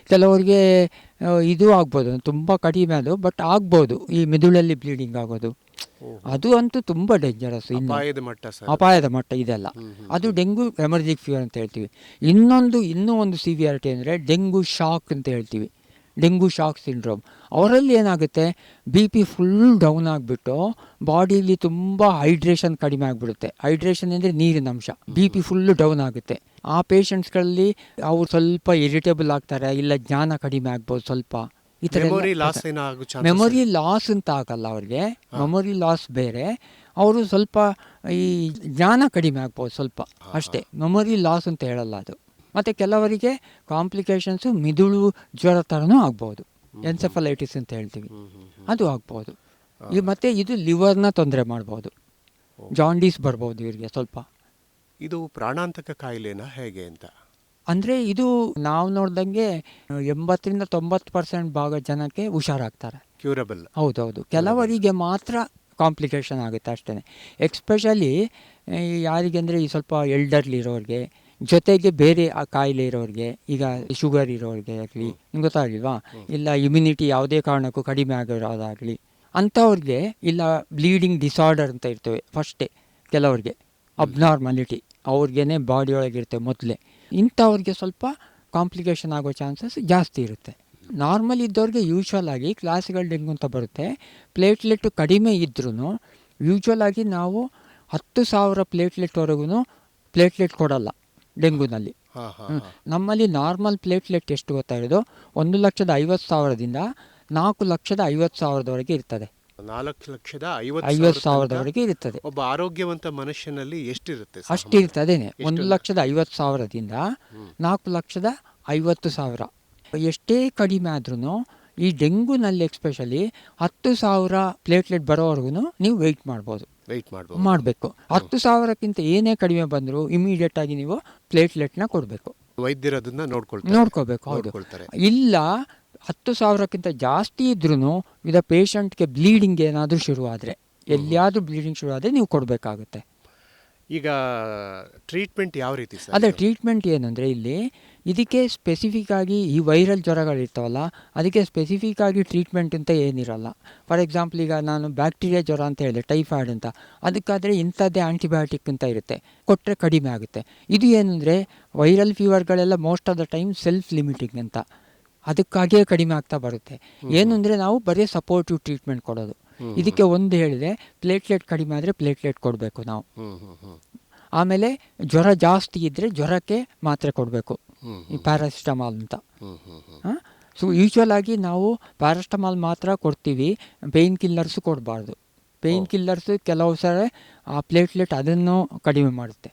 ಕೆಲವರಿಗೆ ಆ, ಇದು ಆಗ್ಬೋದು. ತುಂಬ ಕಡಿಮೆ ಅದು ಬಟ್ ಆಗ್ಬೋದು. ಈ ಮೆದುಳಲ್ಲಿ ಬ್ಲೀಡಿಂಗ್ ಆಗೋದು. ಅದು ಅಂತೂ ತುಂಬ ಡೇಂಜರಸ್ ಇನ್ನು. ಅಪಾಯದ ಮಟ್ಟ ಅಪಾಯದ ಮಟ್ಟ ಇದೆಲ್ಲ. ಅದು ಡೆಂಗು ಎಮರ್ಜಿಕ್ ಫೀವರ್ ಅಂತ ಹೇಳ್ತೀವಿ. ಇನ್ನೊಂದು ಇನ್ನೂ ಒಂದು ಸಿವಿಯಾರಿಟಿ ಅಂದರೆ ಡೆಂಗು ಶಾಕ್ ಅಂತ ಹೇಳ್ತೀವಿ. ಡೆಂಗು ಶಾಕ್ ಸಿಂಡ್ರೋಮ್ ಅವರಲ್ಲಿ ಏನಾಗುತ್ತೆ? ಬಿ ಪಿ ಫುಲ್ ಡೌನ್ ಆಗಿಬಿಟ್ಟು ಬಾಡಿಲಿ ತುಂಬ ಹೈಡ್ರೇಷನ್ ಕಡಿಮೆ ಆಗಿಬಿಡುತ್ತೆ. ಹೈಡ್ರೇಷನ್ ಅಂದರೆ ನೀರಿನ ಅಂಶ. ಬಿ ಪಿ ಫುಲ್ಲು ಡೌನ್ ಆಗುತ್ತೆ. ಆ ಪೇಷಂಟ್ಸ್ಗಳಲ್ಲಿ ಅವ್ರು ಸ್ವಲ್ಪ ಇರಿಟೇಬಲ್ ಆಗ್ತಾರೆ ಇಲ್ಲ ಜ್ಞಾನ ಕಡಿಮೆ ಆಗ್ಬೋದು ಸ್ವಲ್ಪ. ಈ ಥರ ಎಲ್ಲ ಮೆಮೊರಿ ಲಾಸ್ ಮೆಮೊರಿ ಲಾಸ್ ಅಂತ ಆಗಲ್ಲ ಅವ್ರಿಗೆ. ಮೆಮೊರಿ ಲಾಸ್ ಬೇರೆ. ಅವರು ಸ್ವಲ್ಪ ಈ ಜ್ಞಾನ ಕಡಿಮೆ ಆಗ್ಬೋದು ಸ್ವಲ್ಪ. ಅಷ್ಟೇ. ಮೆಮೊರಿ ಲಾಸ್ ಅಂತ ಹೇಳಲ್ಲ ಅದು. ಮತ್ತು ಕೆಲವರಿಗೆ ಕಾಂಪ್ಲಿಕೇಶನ್ಸು ಮಿದುಳು ಜ್ವರ ಥರನೂ ಆಗ್ಬೋದು. ಎನ್ಸೆಫಲೈಟಿಸ್ ಅಂತ ಹೇಳ್ತೀವಿ. ಅದು ಆಗ್ಬೋದು. ಈ ಮತ್ತು ಇದು ಲಿವರ್ನ ತೊಂದರೆ ಮಾಡ್ಬೋದು. ಜಾಂಡೀಸ್ ಬರ್ಬೋದು ಇವರಿಗೆ ಸ್ವಲ್ಪ. ಇದು ಪ್ರಾಣಾಂತಕ ಕಾಯಿಲೆನಾ ಹೇಗೆ ಅಂತ? ಅಂದರೆ ಇದು ನಾವು ನೋಡ್ದಂಗೆ ಎಂಬತ್ತರಿಂದ ತೊಂಬತ್ತು ಪರ್ಸೆಂಟ್ ಭಾಗ ಜನಕ್ಕೆ ಹುಷಾರಾಗ್ತಾರೆ. ಕ್ಯೂರಬಲ್ ಹೌದೌದು. ಕೆಲವರಿಗೆ ಮಾತ್ರ ಕಾಂಪ್ಲಿಕೇಶನ್ ಆಗುತ್ತೆ ಅಷ್ಟೇ ಎಕ್ಸ್ಪೆಷಲಿ ಯಾರಿಗೆ ಅಂದರೆ ಈ ಸ್ವಲ್ಪ ಎಲ್ಡರ್ಲಿ ಇರೋರಿಗೆ ಜೊತೆಗೆ ಬೇರೆ ಆ ಕಾಯಿಲೆ ಇರೋರಿಗೆ ಈಗ ಶುಗರ್ ಇರೋರಿಗೆ ಆಗಲಿ ನಿಮ್ಗೆ ಗೊತ್ತಾಗಲಿಲ್ವಾ? ಇಲ್ಲ ಇಮ್ಯುನಿಟಿ ಯಾವುದೇ ಕಾರಣಕ್ಕೂ ಕಡಿಮೆ ಆಗಿರೋದಾಗಲಿ ಅಂಥವ್ರಿಗೆ ಇಲ್ಲ ಬ್ಲೀಡಿಂಗ್ ಡಿಸಾರ್ಡರ್ ಅಂತ ಇರ್ತವೆ ಫಸ್ಟೇ ಕೆಲವ್ರಿಗೆ. ಅಬ್ನಾರ್ಮಾಲಿಟಿ ಅವ್ರಿಗೇನೆ ಬಾಡಿ ಒಳಗಿರುತ್ತೆ ಮೊದಲೇ. ಇಂಥವ್ರಿಗೆ ಸ್ವಲ್ಪ ಕಾಂಪ್ಲಿಕೇಶನ್ ಆಗೋ ಚಾನ್ಸಸ್ ಜಾಸ್ತಿ ಇರುತ್ತೆ. ನಾರ್ಮಲ್ ಇದ್ದವ್ರಿಗೆ ಯೂಶ್ವಲ್ ಆಗಿ ಕ್ಲಾಸಿಕಲ್ ಡೆಂಗು ಅಂತ ಬರುತ್ತೆ. ಪ್ಲೇಟ್ಲೆಟ್ ಕಡಿಮೆ ಇದ್ರೂ ಯೂಶ್ವಲ್ ಆಗಿ ನಾವು ಹತ್ತು ಸಾವಿರ ಪ್ಲೇಟ್ಲೆಟ್ವರೆಗೂ ಪ್ಲೇಟ್ಲೆಟ್ ಕೊಡಲ್ಲ ಡೆಂಗುನಲ್ಲಿ. ನಮ್ಮಲ್ಲಿ ನಾರ್ಮಲ್ ಪ್ಲೇಟ್ಲೆಟ್ ಎಷ್ಟು ಗೊತ್ತಾಗಿರೋದು ಒಂದು ಲಕ್ಷದ ಐವತ್ತು ಸಾವಿರದಿಂದ ನಾಲ್ಕು ಲಕ್ಷದ ಐವತ್ತು ಸಾವಿರದವರೆಗೆ ಇರ್ತದೆ. ನಾಲ್ಕು ಲಕ್ಷದ ಐವತ್ತು ಐವತ್ತು ಸಾವಿರ ಸಾವಿರದವರೆಗೆ ಇರ್ತದೆ ಒಬ್ಬ ಆರೋಗ್ಯವಂತ ಮನುಷ್ಯನಲ್ಲಿ ಎಷ್ಟಿರುತ್ತೆ ಅಷ್ಟಿರ್ತದೇನೆ ಒಂದು ಲಕ್ಷದ ಐವತ್ತು ಸಾವಿರದಿಂದ ನಾಲ್ಕು ಲಕ್ಷದ ಐವತ್ತು ಸಾವಿರ. ಎಷ್ಟೇ ಕಡಿಮೆ ಆದ್ರೂ ಈ ಡೆಂಗುನಲ್ಲಿ ಎಕ್ಸ್ಪೆಷಲಿ ಹತ್ತು ಸಾವಿರ ಪ್ಲೇಟ್ಲೆಟ್ ಬರೋವರೆಗೂ ನೀವು ವೆಯ್ಟ್ ಮಾಡ್ಬೋದು. ವೆಯ್ಟ್ ಮಾಡ್ಬೋದು. ಮಾಡಬೇಕು. ಹತ್ತು ಸಾವಿರಕ್ಕಿಂತ ಏನೇ ಕಡಿಮೆ ಬಂದರೂ ಇಮಿಡಿಯೇಟ್ ಆಗಿ ನೀವು ಪ್ಲೇಟ್ಲೆಟ್ನ ಕೊಡಬೇಕು. ವೈದ್ಯರು ಅದನ್ನ ನೋಡ್ಕೊಳ್ತಾರೆ. ನೋಡ್ಕೋಬೇಕು ಹೌದು. ಇಲ್ಲ ಹತ್ತು ಸಾವಿರಕ್ಕಿಂತ ಜಾಸ್ತಿ ಇದ್ರೂ ವಿದ ಪೇಷಂಟ್ಗೆ ಬ್ಲೀಡಿಂಗ್ ಏನಾದರೂ ಶುರುವಾದರೆ ಎಲ್ಲಿಯಾದರೂ ಬ್ಲೀಡಿಂಗ್ ಶುರು ಆದರೆ ನೀವು ಕೊಡಬೇಕಾಗುತ್ತೆ. ಈಗ ಟ್ರೀಟ್ಮೆಂಟ್ ಯಾವ ರೀತಿ ಸರ್ ಅದೇ ಟ್ರೀಟ್ಮೆಂಟ್ ಏನಂದರೆ ಇಲ್ಲಿ ಇದಕ್ಕೆ ಸ್ಪೆಸಿಫಿಕ್ ಆಗಿ ಈ ವೈರಲ್ ಜ್ವರಗಳಿರ್ತಾವಲ್ಲ ಅದಕ್ಕೆ ಸ್ಪೆಸಿಫಿಕ್ ಆಗಿ ಟ್ರೀಟ್ಮೆಂಟ್ ಅಂತ ಏನಿರಲ್ಲ. ಫಾರ್ ಎಕ್ಸಾಂಪಲ್ ಈಗ ನಾನು ಬ್ಯಾಕ್ಟೀರಿಯಾ ಜ್ವರ ಅಂತ ಹೇಳಿದೆ ಟೈಫಾಯ್ಡ್ ಅಂತ. ಅದಕ್ಕಾದರೆ ಇಂಥದ್ದೇ ಆಂಟಿಬಯೋಟಿಕ್ ಅಂತ ಇರುತ್ತೆ ಕೊಟ್ಟರೆ ಕಡಿಮೆ ಆಗುತ್ತೆ. ಇದು ಏನಂದರೆ viral ಫೀವರ್ಗಳೆಲ್ಲ most of the time self limiting ಅಂತ. ಅದಕ್ಕಾಗಿಯೇ ಕಡಿಮೆ ಆಗ್ತಾ ಬರುತ್ತೆ. ಏನು ಅಂದರೆ ನಾವು ಬರೀ ಸಪೋರ್ಟಿವ್ ಟ್ರೀಟ್ಮೆಂಟ್ ಕೊಡೋದು. ಇದಕ್ಕೆ ಒಂದು ಹೇಳಿದೆ ಪ್ಲೇಟ್ಲೆಟ್ ಕಡಿಮೆ ಆದರೆ ಪ್ಲೇಟ್ಲೆಟ್ ಕೊಡಬೇಕು ನಾವು. ಆಮೇಲೆ ಜ್ವರ ಜಾಸ್ತಿ ಇದ್ದರೆ ಜ್ವರಕ್ಕೆ ಮಾತ್ರೆ ಕೊಡಬೇಕು. ಈ ಪ್ಯಾರಾಸಿಟಮಾಲ್ ಅಂತ. ಸೊ ಯೂಶ್ವಲ್ ಆಗಿ ನಾವು ಪ್ಯಾರಾಸಿಟಮಾಲ್ ಮಾತ್ರ ಕೊಡ್ತೀವಿ. ಪೇಯ್ನ್ ಕಿಲ್ಲರ್ಸು ಕೊಡಬಾರ್ದು. ಪೇಯ್ನ್ ಕಿಲ್ಲರ್ಸು ಕೆಲವು ಸಲ ಆ ಪ್ಲೇಟ್ಲೆಟ್ ಅದನ್ನು ಕಡಿಮೆ ಮಾಡುತ್ತೆ.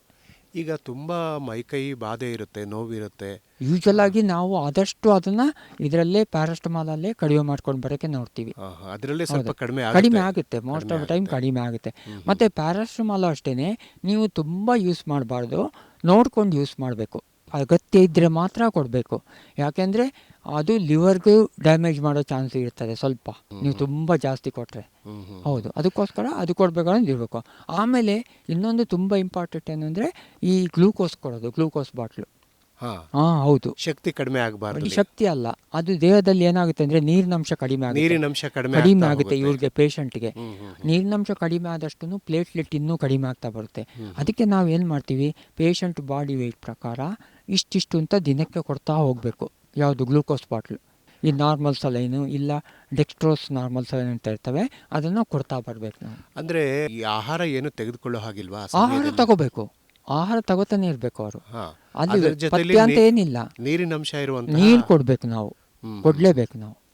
ಈಗ ತುಂಬಾ ಮೈಕೈ ಬಾಧೆ ಇರುತ್ತೆ ನೋವಿರುತ್ತೆ. ಯೂಶಲ್ ಆಗಿ ನಾವು ಆದಷ್ಟು ಅದನ್ನ ಇದರಲ್ಲೇ ಪ್ಯಾರಾಸಿಟಮಾಲಲ್ಲೇ ಕಡಿಮೆ ಮಾಡ್ಕೊಂಡು ಬರೋಕೆ ನೋಡ್ತೀವಿ. ಅದರಲ್ಲೇ ಸ್ವಲ್ಪ. ಕಡಿಮೆ ಕಡಿಮೆ ಆಗುತ್ತೆ ಮೋಸ್ಟ್ ಆಫ್ ಟೈಮ್. ಕಡಿಮೆ ಆಗುತ್ತೆ. ಮತ್ತೆ ಪ್ಯಾರಾಸ್ಟಮಾಲ್ ಅಷ್ಟೇನೆ ನೀವು ತುಂಬಾ ಯೂಸ್ ಮಾಡಬಾರ್ದು. ನೋಡ್ಕೊಂಡು ಯೂಸ್ ಮಾಡಬೇಕು. ಅಗತ್ಯ ಇದ್ದರೆ ಮಾತ್ರ ಕೊಡಬೇಕು. ಯಾಕೆಂದರೆ ಅದು ಲಿವರ್ಗೂ ಡ್ಯಾಮೇಜ್ ಮಾಡೋ ಚಾನ್ಸ್ ಇರ್ತದೆ ಸ್ವಲ್ಪ. ನೀವು ತುಂಬ ಜಾಸ್ತಿ ಕೊಟ್ಟರೆ ಹೌದು. ಅದಕ್ಕೋಸ್ಕರ ಅದು ಕೊಡಬೇಕಂದ್ರೆ ಇರಬೇಕು ಆಮೇಲೆ ಇನ್ನೊಂದು ತುಂಬ ಇಂಪಾರ್ಟೆಂಟ್ ಏನಂದರೆ ಈ ಗ್ಲೂಕೋಸ್ ಕೊಡೋದು ಗ್ಲೂಕೋಸ್ ಬಾಟ್ಲು. ಹಾ. ಹಾಂ ಹೌದು. ಶಕ್ತಿ ಕಡಿಮೆ ಆಗಬಾರ್ದು ಶಕ್ತಿ ಅಲ್ಲ. ಅದು ದೇಹದಲ್ಲಿ ಏನಾಗುತ್ತೆ ಅಂದರೆ ನೀರಿನಂಶ ಕಡಿಮೆ ಆಗುತ್ತೆ. ನೀರಿನ ಅಂಶ ಕಡಿಮೆ ಕಡಿಮೆ ಆಗ್ತಾ ಆಗುತ್ತೆ. ಇವ್ರಿಗೆ ಪೇಷಂಟ್ಗೆ. ನೀರಿನಂಶ ಕಡಿಮೆ ಆದಷ್ಟು ಪ್ಲೇಟ್ಲೆಟ್ ಇನ್ನೂ ಕಡಿಮೆ ಆಗ್ತಾ ಬರುತ್ತೆ. ಅದಕ್ಕೆ ನಾವು ಏನು ಮಾಡ್ತೀವಿ? ಪೇಷಂಟ್ ಬಾಡಿ ವೆಯ್ಟ್ ಪ್ರಕಾರ ಇಷ್ಟಿಷ್ಟು ಅಂತ ದಿನಕ್ಕೆ ಕೊಡ್ತಾ ಹೋಗಬೇಕು. ಯಾವುದು ಗ್ಲೂಕೋಸ್ ಬಾಟ್ಲು. ಈ ನಾರ್ಮಲ್ ಸಲೈನು ಇಲ್ಲ ಡೆಕ್ಸ್ಟ್ರೋಸ್ ನಾರ್ಮಲ್ ಸಲೈನ್ ಅಂತ ಇರ್ತವೆ ಅದನ್ನು ಕೊಡ್ತಾ ಬರಬೇಕು ನಾವು. ಅಂದ್ರೆ ಈ ಆಹಾರ ಏನು ತೆಗೆದುಕೊಳ್ಳೋ ಹಾಗಿಲ್ವಾ ಆ ಆಹಾರ ಸಮಯದಲ್ಲಿ? ತಗೋಬೇಕು. ಆಹಾರ ತಗೋತಾನೆ ಇರಬೇಕು ಅವರು. ಹಾ. ಅಲ್ಲಿ ಅದ್ರ ಜೊತೆಲಿ ಪಥ್ಯ ಅಂತ ನೀ- ಏನಿಲ್ಲ. ನೀರಿನ ಅಂಶ ಇರುವಂತಹ ನೀರು ಕೊಡಬೇಕು ನಾವು. ಕೊಡಲೇಬೇಕು ನಾವು.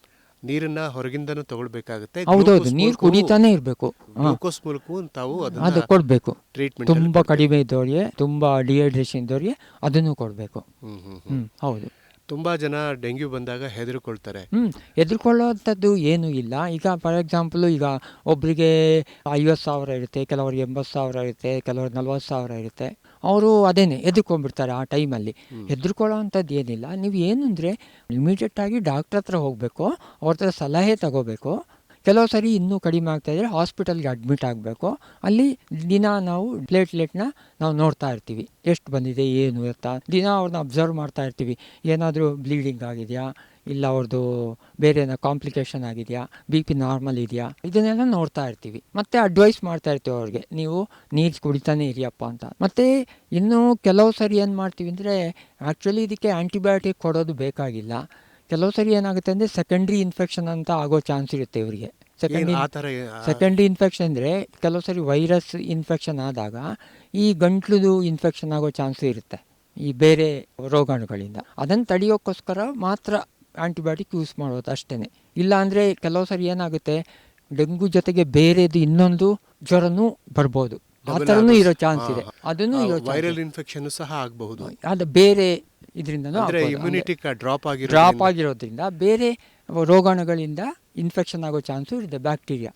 ನೀರನ್ನ ಹೊರಗಿಂದನೂ ತಗೊಳ್ಬೇಕಾಗುತ್ತೆ. ಹೌದೌದು ನೀರು ಕುಡಿತಾನೆ ಇರಬೇಕು. ಗ್ಲೂಕೋಸ್ ಮೂಲಕವೂ ತಾವು ಅದು ಅದನ್ನ ಕೊಡಬೇಕು ಟ್ರೀಟ್ಮೆಂಟ್ ತುಂಬಾ ಕಡಿಮೆ ಇದ್ದವ್ರಿಗೆ ತುಂಬಾ ಡಿಹೈಡ್ರೇಷನ್ ಇದ್ದವ್ರಿಗೆ ಅದನ್ನು ಕೊಡಬೇಕು. ಹ್ಮ್ ಹ್ಮ್ ಹ್ಮ್. ಹ್ಞೂ ಹೌದು. ತುಂಬಾ ಜನ ಡೆಂಗ್ಯೂ ಬಂದಾಗ ಹೆದರ್ಕೊಳ್ತಾರೆ. ಹ್ಞೂ ಎದುರ್ಕೊಳ್ಳೋವಂಥದ್ದು ಏನೂ ಇಲ್ಲ. ಈಗ ಫಾರ್ ಎಕ್ಸಾಂಪಲ್ ಈಗ ಒಬ್ಬರಿಗೆ ಐವತ್ತು ಸಾವಿರ ಇರುತ್ತೆ ಕೆಲವರಿಗೆ ಎಂಬತ್ತು ಸಾವಿರ ಇರುತ್ತೆ ಕೆಲವರಿಗೆ ನಲ್ವತ್ತು ಸಾವಿರ ಇರುತ್ತೆ. ಅವರು ಅದೇನೆ ಎದುರ್ಕೊಂಡ್ಬಿಡ್ತಾರೆ ಆ ಟೈಮಲ್ಲಿ. ಹೆದರ್ಕೊಳ್ಳೋ ಅಂಥದ್ದು ಏನಿಲ್ಲ. ನೀವು ಏನಂದರೆ ಅಂದರೆ ಇಮಿಡಿಯೇಟಾಗಿ ಡಾಕ್ಟ್ರ್ ಹತ್ರ ಹೋಗಬೇಕು ಅವ್ರ ಹತ್ರ ಸಲಹೆ ತಗೋಬೇಕು. ಕೆಲವು ಸರಿ ಇನ್ನೂ ಕಡಿಮೆ ಆಗ್ತಾಯಿದ್ರೆ ಹಾಸ್ಪಿಟಲ್ಗೆ ಅಡ್ಮಿಟ್ ಆಗಬೇಕು. ಅಲ್ಲಿ ದಿನ ನಾವು ಪ್ಲೇಟ್ಲೆಟ್ನ ನಾವು ನೋಡ್ತಾ ಇರ್ತೀವಿ. ಎಷ್ಟು ಬಂದಿದೆ ಏನು ಇರ್ತಾ ದಿನ ಅವ್ರನ್ನ ಅಬ್ಸರ್ವ್ ಮಾಡ್ತಾ ಇರ್ತೀವಿ. ಏನಾದರೂ ಬ್ಲೀಡಿಂಗ್ ಆಗಿದೆಯಾ ಇಲ್ಲ ಅವ್ರದ್ದು ಬೇರೆ ಏನೋ ಕಾಂಪ್ಲಿಕೇಶನ್ ಆಗಿದೆಯಾ? ಬಿ ಪಿ ನಾರ್ಮಲ್ ಇದೆಯಾ? ಇದನ್ನೆಲ್ಲ ನೋಡ್ತಾ ಇರ್ತೀವಿ. ಮತ್ತೆ ಅಡ್ವೈಸ್ ಮಾಡ್ತಾ ಇರ್ತೀವಿ ಅವ್ರಿಗೆ. ನೀವು ನೀರು ಕುಡಿತಾನೆ ಇರಿಯಪ್ಪ ಅಂತ. ಮತ್ತೆ ಇನ್ನೂ ಕೆಲವು ಸರಿ ಏನು ಮಾಡ್ತೀವಿ ಅಂದರೆ ಆ್ಯಕ್ಚುಲಿ ಇದಕ್ಕೆ ಆ್ಯಂಟಿಬಯೋಟಿಕ್ ಕೊಡೋದು ಬೇಕಾಗಿಲ್ಲ. ಕೆಲವು ಸರಿ ಏನಾಗುತ್ತೆ ಅಂದರೆ ಸೆಕೆಂಡ್ರಿ ಇನ್ಫೆಕ್ಷನ್ ಅಂತ ಆಗೋ ಚಾನ್ಸ್ ಇರುತ್ತೆ ಇವರಿಗೆ. ಸೆಕೆಂಡ್ರಿ ಸೆಕೆಂಡ್ರಿ ಇನ್ಫೆಕ್ಷನ್ ಅಂದರೆ ಕೆಲವು ಸರಿ ವೈರಸ್ ಇನ್ಫೆಕ್ಷನ್ ಆದಾಗ ಈ ಗಂಟ್ಲುದು ಇನ್ಫೆಕ್ಷನ್ ಆಗೋ ಚಾನ್ಸ್ ಇರುತ್ತೆ. ಈ ಬೇರೆ ರೋಗಾಣುಗಳಿಂದ. ಅದನ್ನು ತಡೆಯೋಕ್ಕೋಸ್ಕರ ಮಾತ್ರ ಆಂಟಿಬಯೋಟಿಕ್ ಯೂಸ್ ಮಾಡೋದು ಅಷ್ಟೇ ಇಲ್ಲಾಂದರೆ ಕೆಲವು ಸರಿ ಏನಾಗುತ್ತೆ ಡೆಂಗು ಜೊತೆಗೆ ಬೇರೆದು ಇನ್ನೊಂದು ಜ್ವರನೂ ಬರ್ಬೋದು. ಆ ಥರನೂ ಇರೋ ಚಾನ್ಸ್ ಇದೆ. ಅದನ್ನು ವೈರಲ್ ಇನ್ಫೆಕ್ಷನ್ ಸಹ ಆಗಬಹುದು. ಅದು ಬೇರೆ ಇದರಿಂದ. ಇಮ್ಯುನಿಟಿ ಡ್ರಾಪ್ ಆಗಿ ಡ್ರಾಪ್ ಆಗಿರೋದ್ರಿಂದ. ಬೇರೆ ರೋಗಾಣುಗಳಿಂದ ಇನ್ಫೆಕ್ಷನ್ ಆಗೋ ಚಾನ್ಸು ಇದೆ ಬ್ಯಾಕ್ಟೀರಿಯಾ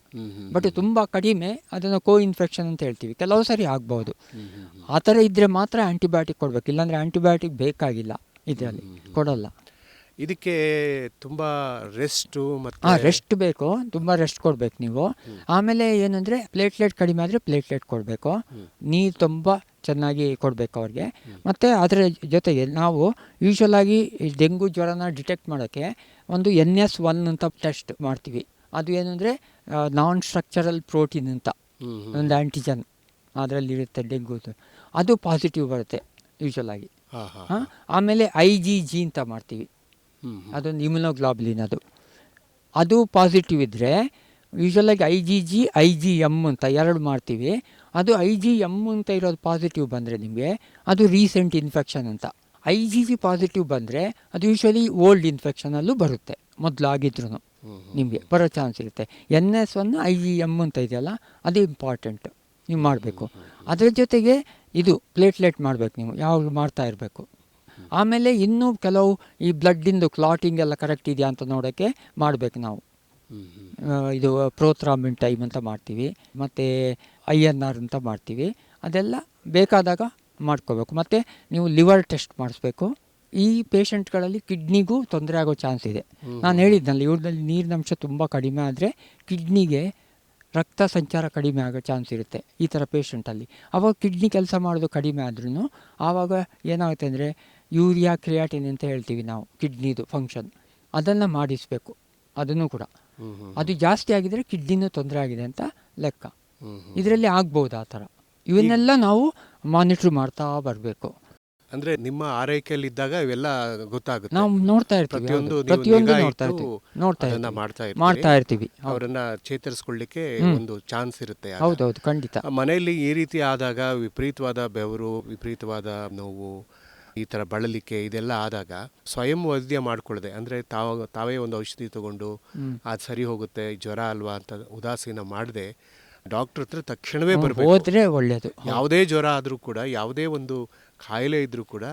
ಬಟ್ ತುಂಬ ಕಡಿಮೆ ಅದನ್ನು ಕೋ ಇನ್ಫೆಕ್ಷನ್ ಅಂತ ಹೇಳ್ತೀವಿ. ಕೆಲವು ಸರಿ ಆಗ್ಬೋದು. ಆ ಥರ ಇದ್ದರೆ ಮಾತ್ರ ಆಂಟಿಬಯೋಟಿಕ್ ಕೊಡಬೇಕು. ಇಲ್ಲಾಂದರೆ ಆಂಟಿಬಯೋಟಿಕ್ ಬೇಕಾಗಿಲ್ಲ ಇದರಲ್ಲಿ. ಕೊಡಲ್ಲ. ಇದಕ್ಕೆ ತುಂಬಾ ರೆಸ್ಟ್ ಹಾಂ ಮತ್ತೆ ರೆಸ್ಟ್ ಬೇಕು. ತುಂಬ ರೆಸ್ಟ್ ಕೊಡಬೇಕು ನೀವು. ಆಮೇಲೆ ಏನಂದರೆ ಪ್ಲೇಟ್ಲೆಟ್ ಕಡಿಮೆ ಆದರೆ ಪ್ಲೇಟ್ಲೆಟ್ ಕೊಡಬೇಕು. ನೀರು ತುಂಬ ಚೆನ್ನಾಗಿ ಕೊಡಬೇಕು ಅವ್ರಿಗೆ. ಮತ್ತು ಅದರ ಜೊತೆಗೆ ನಾವು ಯೂಶ್ವಲಾಗಿ ಡೆಂಗು ಜ್ವರನ ಡಿಟೆಕ್ಟ್ ಮಾಡೋಕ್ಕೆ ಒಂದು ಎನ್ ಎಸ್ ಒನ್ ಅಂತ ಟೆಸ್ಟ್ ಮಾಡ್ತೀವಿ. ಅದು ಏನಂದರೆ ನಾನ್ ಸ್ಟ್ರಕ್ಚರಲ್ ಪ್ರೋಟೀನ್ ಅಂತ. ಒಂದು ಆ್ಯಂಟಿಜನ್ ಅದರಲ್ಲಿರುತ್ತೆ ಡೆಂಗೂದು. ಅದು ಪಾಸಿಟಿವ್ ಬರುತ್ತೆ ಯೂಶ್ವಲಾಗಿ ಆಮೇಲೆ ಐ ಜಿ ಜಿ ಅಂತ ಮಾಡ್ತೀವಿ. ಅದೊಂದು ಇಮ್ಯುನೋಗ್ಲಾಬ್ಲಿನ್ ಅದು. ಅದು ಪಾಸಿಟಿವ್ ಇದ್ದರೆ ಯೂಶ್ವಲಾಗಿ I G G I G M ಅಂತ ಎರಡು ಮಾಡ್ತೀವಿ. ಅದು ಐ ಜಿ ಎಂ ಅಂತ ಇರೋದು ಪಾಸಿಟಿವ್ ಬಂದರೆ ನಿಮಗೆ ಅದು ರೀಸೆಂಟ್ ಇನ್ಫೆಕ್ಷನ್ ಅಂತ. ಐ ಜಿ ಜಿ ಪಾಸಿಟಿವ್ ಬಂದರೆ ಅದು ಯೂಶ್ವಲಿ ಓಲ್ಡ್ ಇನ್ಫೆಕ್ಷನಲ್ಲೂ ಬರುತ್ತೆ ಮೊದಲು ಆಗಿದ್ರು ನಿಮಗೆ ಬರೋ ಚಾನ್ಸ್ ಇರುತ್ತೆ. N S one I G M ಅಂತ ಇದೆಯಲ್ಲ ಅದು ಇಂಪಾರ್ಟೆಂಟ್ ನೀವು ಮಾಡಬೇಕು. ಅದರ ಜೊತೆಗೆ ಇದು ಪ್ಲೇಟ್ಲೆಟ್ ಮಾಡಬೇಕು ನೀವು ಯಾವಾಗಲೂ ಮಾಡ್ತಾ ಇರಬೇಕು. ಆಮೇಲೆ ಇನ್ನೂ ಕೆಲವು ಈ ಬ್ಲಡ್ಡಿಂದು ಕ್ಲಾಟಿಂಗ್ ಎಲ್ಲ ಕರೆಕ್ಟ್ ಇದೆಯಾ ಅಂತ ನೋಡೋಕ್ಕೆ ಮಾಡಬೇಕು ನಾವು. ಇದು ಪ್ರೋತ್ರಾಮಿನ್ ಟೈಮ್ ಅಂತ ಮಾಡ್ತೀವಿ ಮತ್ತು ಐ ಎನ್ ಆರ್ ಅಂತ ಮಾಡ್ತೀವಿ ಅದೆಲ್ಲ ಬೇಕಾದಾಗ ಮಾಡ್ಕೋಬೇಕು. ಮತ್ತು ನೀವು ಲಿವರ್ ಟೆಸ್ಟ್ ಮಾಡಿಸ್ಬೇಕು. ಈ ಪೇಷಂಟ್ಗಳಲ್ಲಿ ಕಿಡ್ನಿಗೂ ತೊಂದರೆ ಆಗೋ ಚಾನ್ಸ್ ಇದೆ. ನಾನು ಹೇಳಿದ್ನಲ್ಲ ನೀರಿನ ಅಂಶ ತುಂಬ ಕಡಿಮೆ ಆದರೆ ಕಿಡ್ನಿಗೆ ರಕ್ತ ಸಂಚಾರ ಕಡಿಮೆ ಆಗೋ ಚಾನ್ಸ್ ಇರುತ್ತೆ ಈ ಥರ ಪೇಷಂಟಲ್ಲಿ. ಅವಾಗ ಕಿಡ್ನಿ ಕೆಲಸ ಮಾಡೋದು ಕಡಿಮೆ ಆದ್ರೂ ಆವಾಗ ಏನಾಗುತ್ತೆ ಅಂದರೆ ಯೂರಿಯಾ ಕ್ರಿಯಾಟಿನ್ ಅಂತ ಹೇಳ್ತೀವಿ ನಾವು ಕಿಡ್ನಿದು ಫಂಕ್ಷನ್ ಅದನ್ನು ಮಾಡಿಸಬೇಕು. ಅದನ್ನು ಕೂಡ. ಅದು ಜಾಸ್ತಿ ಆಗಿದರೆ ಕಿಡ್ನಿನೂ ತೊಂದರೆ ಆಗಿದೆ ಅಂತ ಲೆಕ್ಕ. ಇದರಲ್ಲಿ ಆಗ್ಬೋದು ಆ ಥರ. ಇವನ್ನೆಲ್ಲ ನಾವು ಮಾನಿಟ್ರ್ ಮಾಡ್ತಾ ಬರಬೇಕು. ಅಂದ್ರೆ ನಿಮ್ಮ ಆರೈಕೆಯಲ್ಲಿ ಇದ್ದಾಗ ಇವೆಲ್ಲ ಗೊತ್ತಾಗುತ್ತೆ. ನಾವು ನೋಡ್ತಾ ಇರ್ತೀವಿ ಪ್ರತಿಯೊಂದು ಪ್ರತಿಯೊಂದು ನೋಡ್ತಾ ಇರ್ತೀವಿ. ನೋಡ್ತಾ ಇರ್ತೀವಿ. ಮಾಡ್ತಾ ಇರ್ತೀರಿ. ಮಾಡ್ತಾ ಇರ್ತೀವಿ ಹೌದು. ಅವರನ್ನ ಚೇತರಿಸ್ಕೊಳ್ಳಿಕ್ಕೆ ಒಂದು ಚಾನ್ಸ್ ಇರುತ್ತೆ ಹೌದು ಹೌದೌದು ಖಂಡಿತ. ಮನೆಯಲ್ಲಿ ಈ ರೀತಿ ಆದಾಗ ವಿಪರೀತವಾದ ಬೆವರು ವಿಪರೀತವಾದ ನೋವು ಈ ಥರ ಬಳಲಿಕೆ ಇದೆಲ್ಲ ಆದಾಗ ಸ್ವಯಂ ವೈದ್ಯ ಮಾಡ್ಕೊಳ್ಳದೆ ಅಂದ್ರೆ ತಾವ ತಾವೇ ಒಂದು ಔಷಧಿ ತಗೊಂಡು. ಅದು ಸರಿ ಹೋಗುತ್ತೆ ಜ್ವರ ಅಲ್ವಾ ಅಂತ ಉದಾಸೀನ ಮಾಡದೆ ಡಾಕ್ಟರ್ ಹತ್ರ ತಕ್ಷಣವೇ ಬರಬೇಕು. ಹೋದ್ರೆ ಒಳ್ಳೇದು. ಯಾವುದೇ ಜ್ವರ ಆದ್ರೂ ಕೂಡ ಯಾವುದೇ ಒಂದು ಕಾಯಿಲೆ ಇದ್ರೂ ಕೂಡ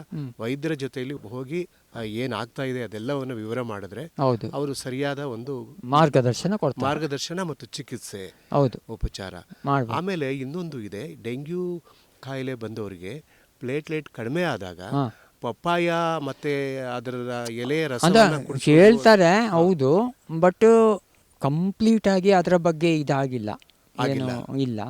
ವೈದ್ಯರ ಜೊತೆಯಲ್ಲಿ ಹೋಗಿ ಏನಾಗ್ತಾ ಏನ್ ಆಗ್ತಾ ಇದೆ ಅದೆಲ್ಲವನ್ನು ವಿವರ ಮಾಡಿದ್ರೆ ಅವರು ಸರಿಯಾದ ಒಂದು ಮಾರ್ಗದರ್ಶನ ಮಾರ್ಗದರ್ಶನ ಮತ್ತು ಚಿಕಿತ್ಸೆ ಹೌದು. ಉಪಚಾರ. ಆಮೇಲೆ ಇನ್ನೊಂದು ಇದೆ ಡೆಂಗ್ಯೂ ಕಾಯಿಲೆ ಬಂದವರಿಗೆ ಪ್ಲೇಟ್ಲೆಟ್ ಕಡಿಮೆ ಆದಾಗ ಪಪ್ಪಾಯ ಮತ್ತೆ ಅದರ ಎಲೆಯ ರಸವನ್ನು ರಸವನ್ನ ಹೇಳ್ತಾರೆ ಹೌದು ಬಟ್ ಕಂಪ್ಲೀಟ್ ಆಗಿ ಅದರ ಬಗ್ಗೆ ಇದಾಗಿಲ್ಲ. ಏನು ಇಲ್ಲ.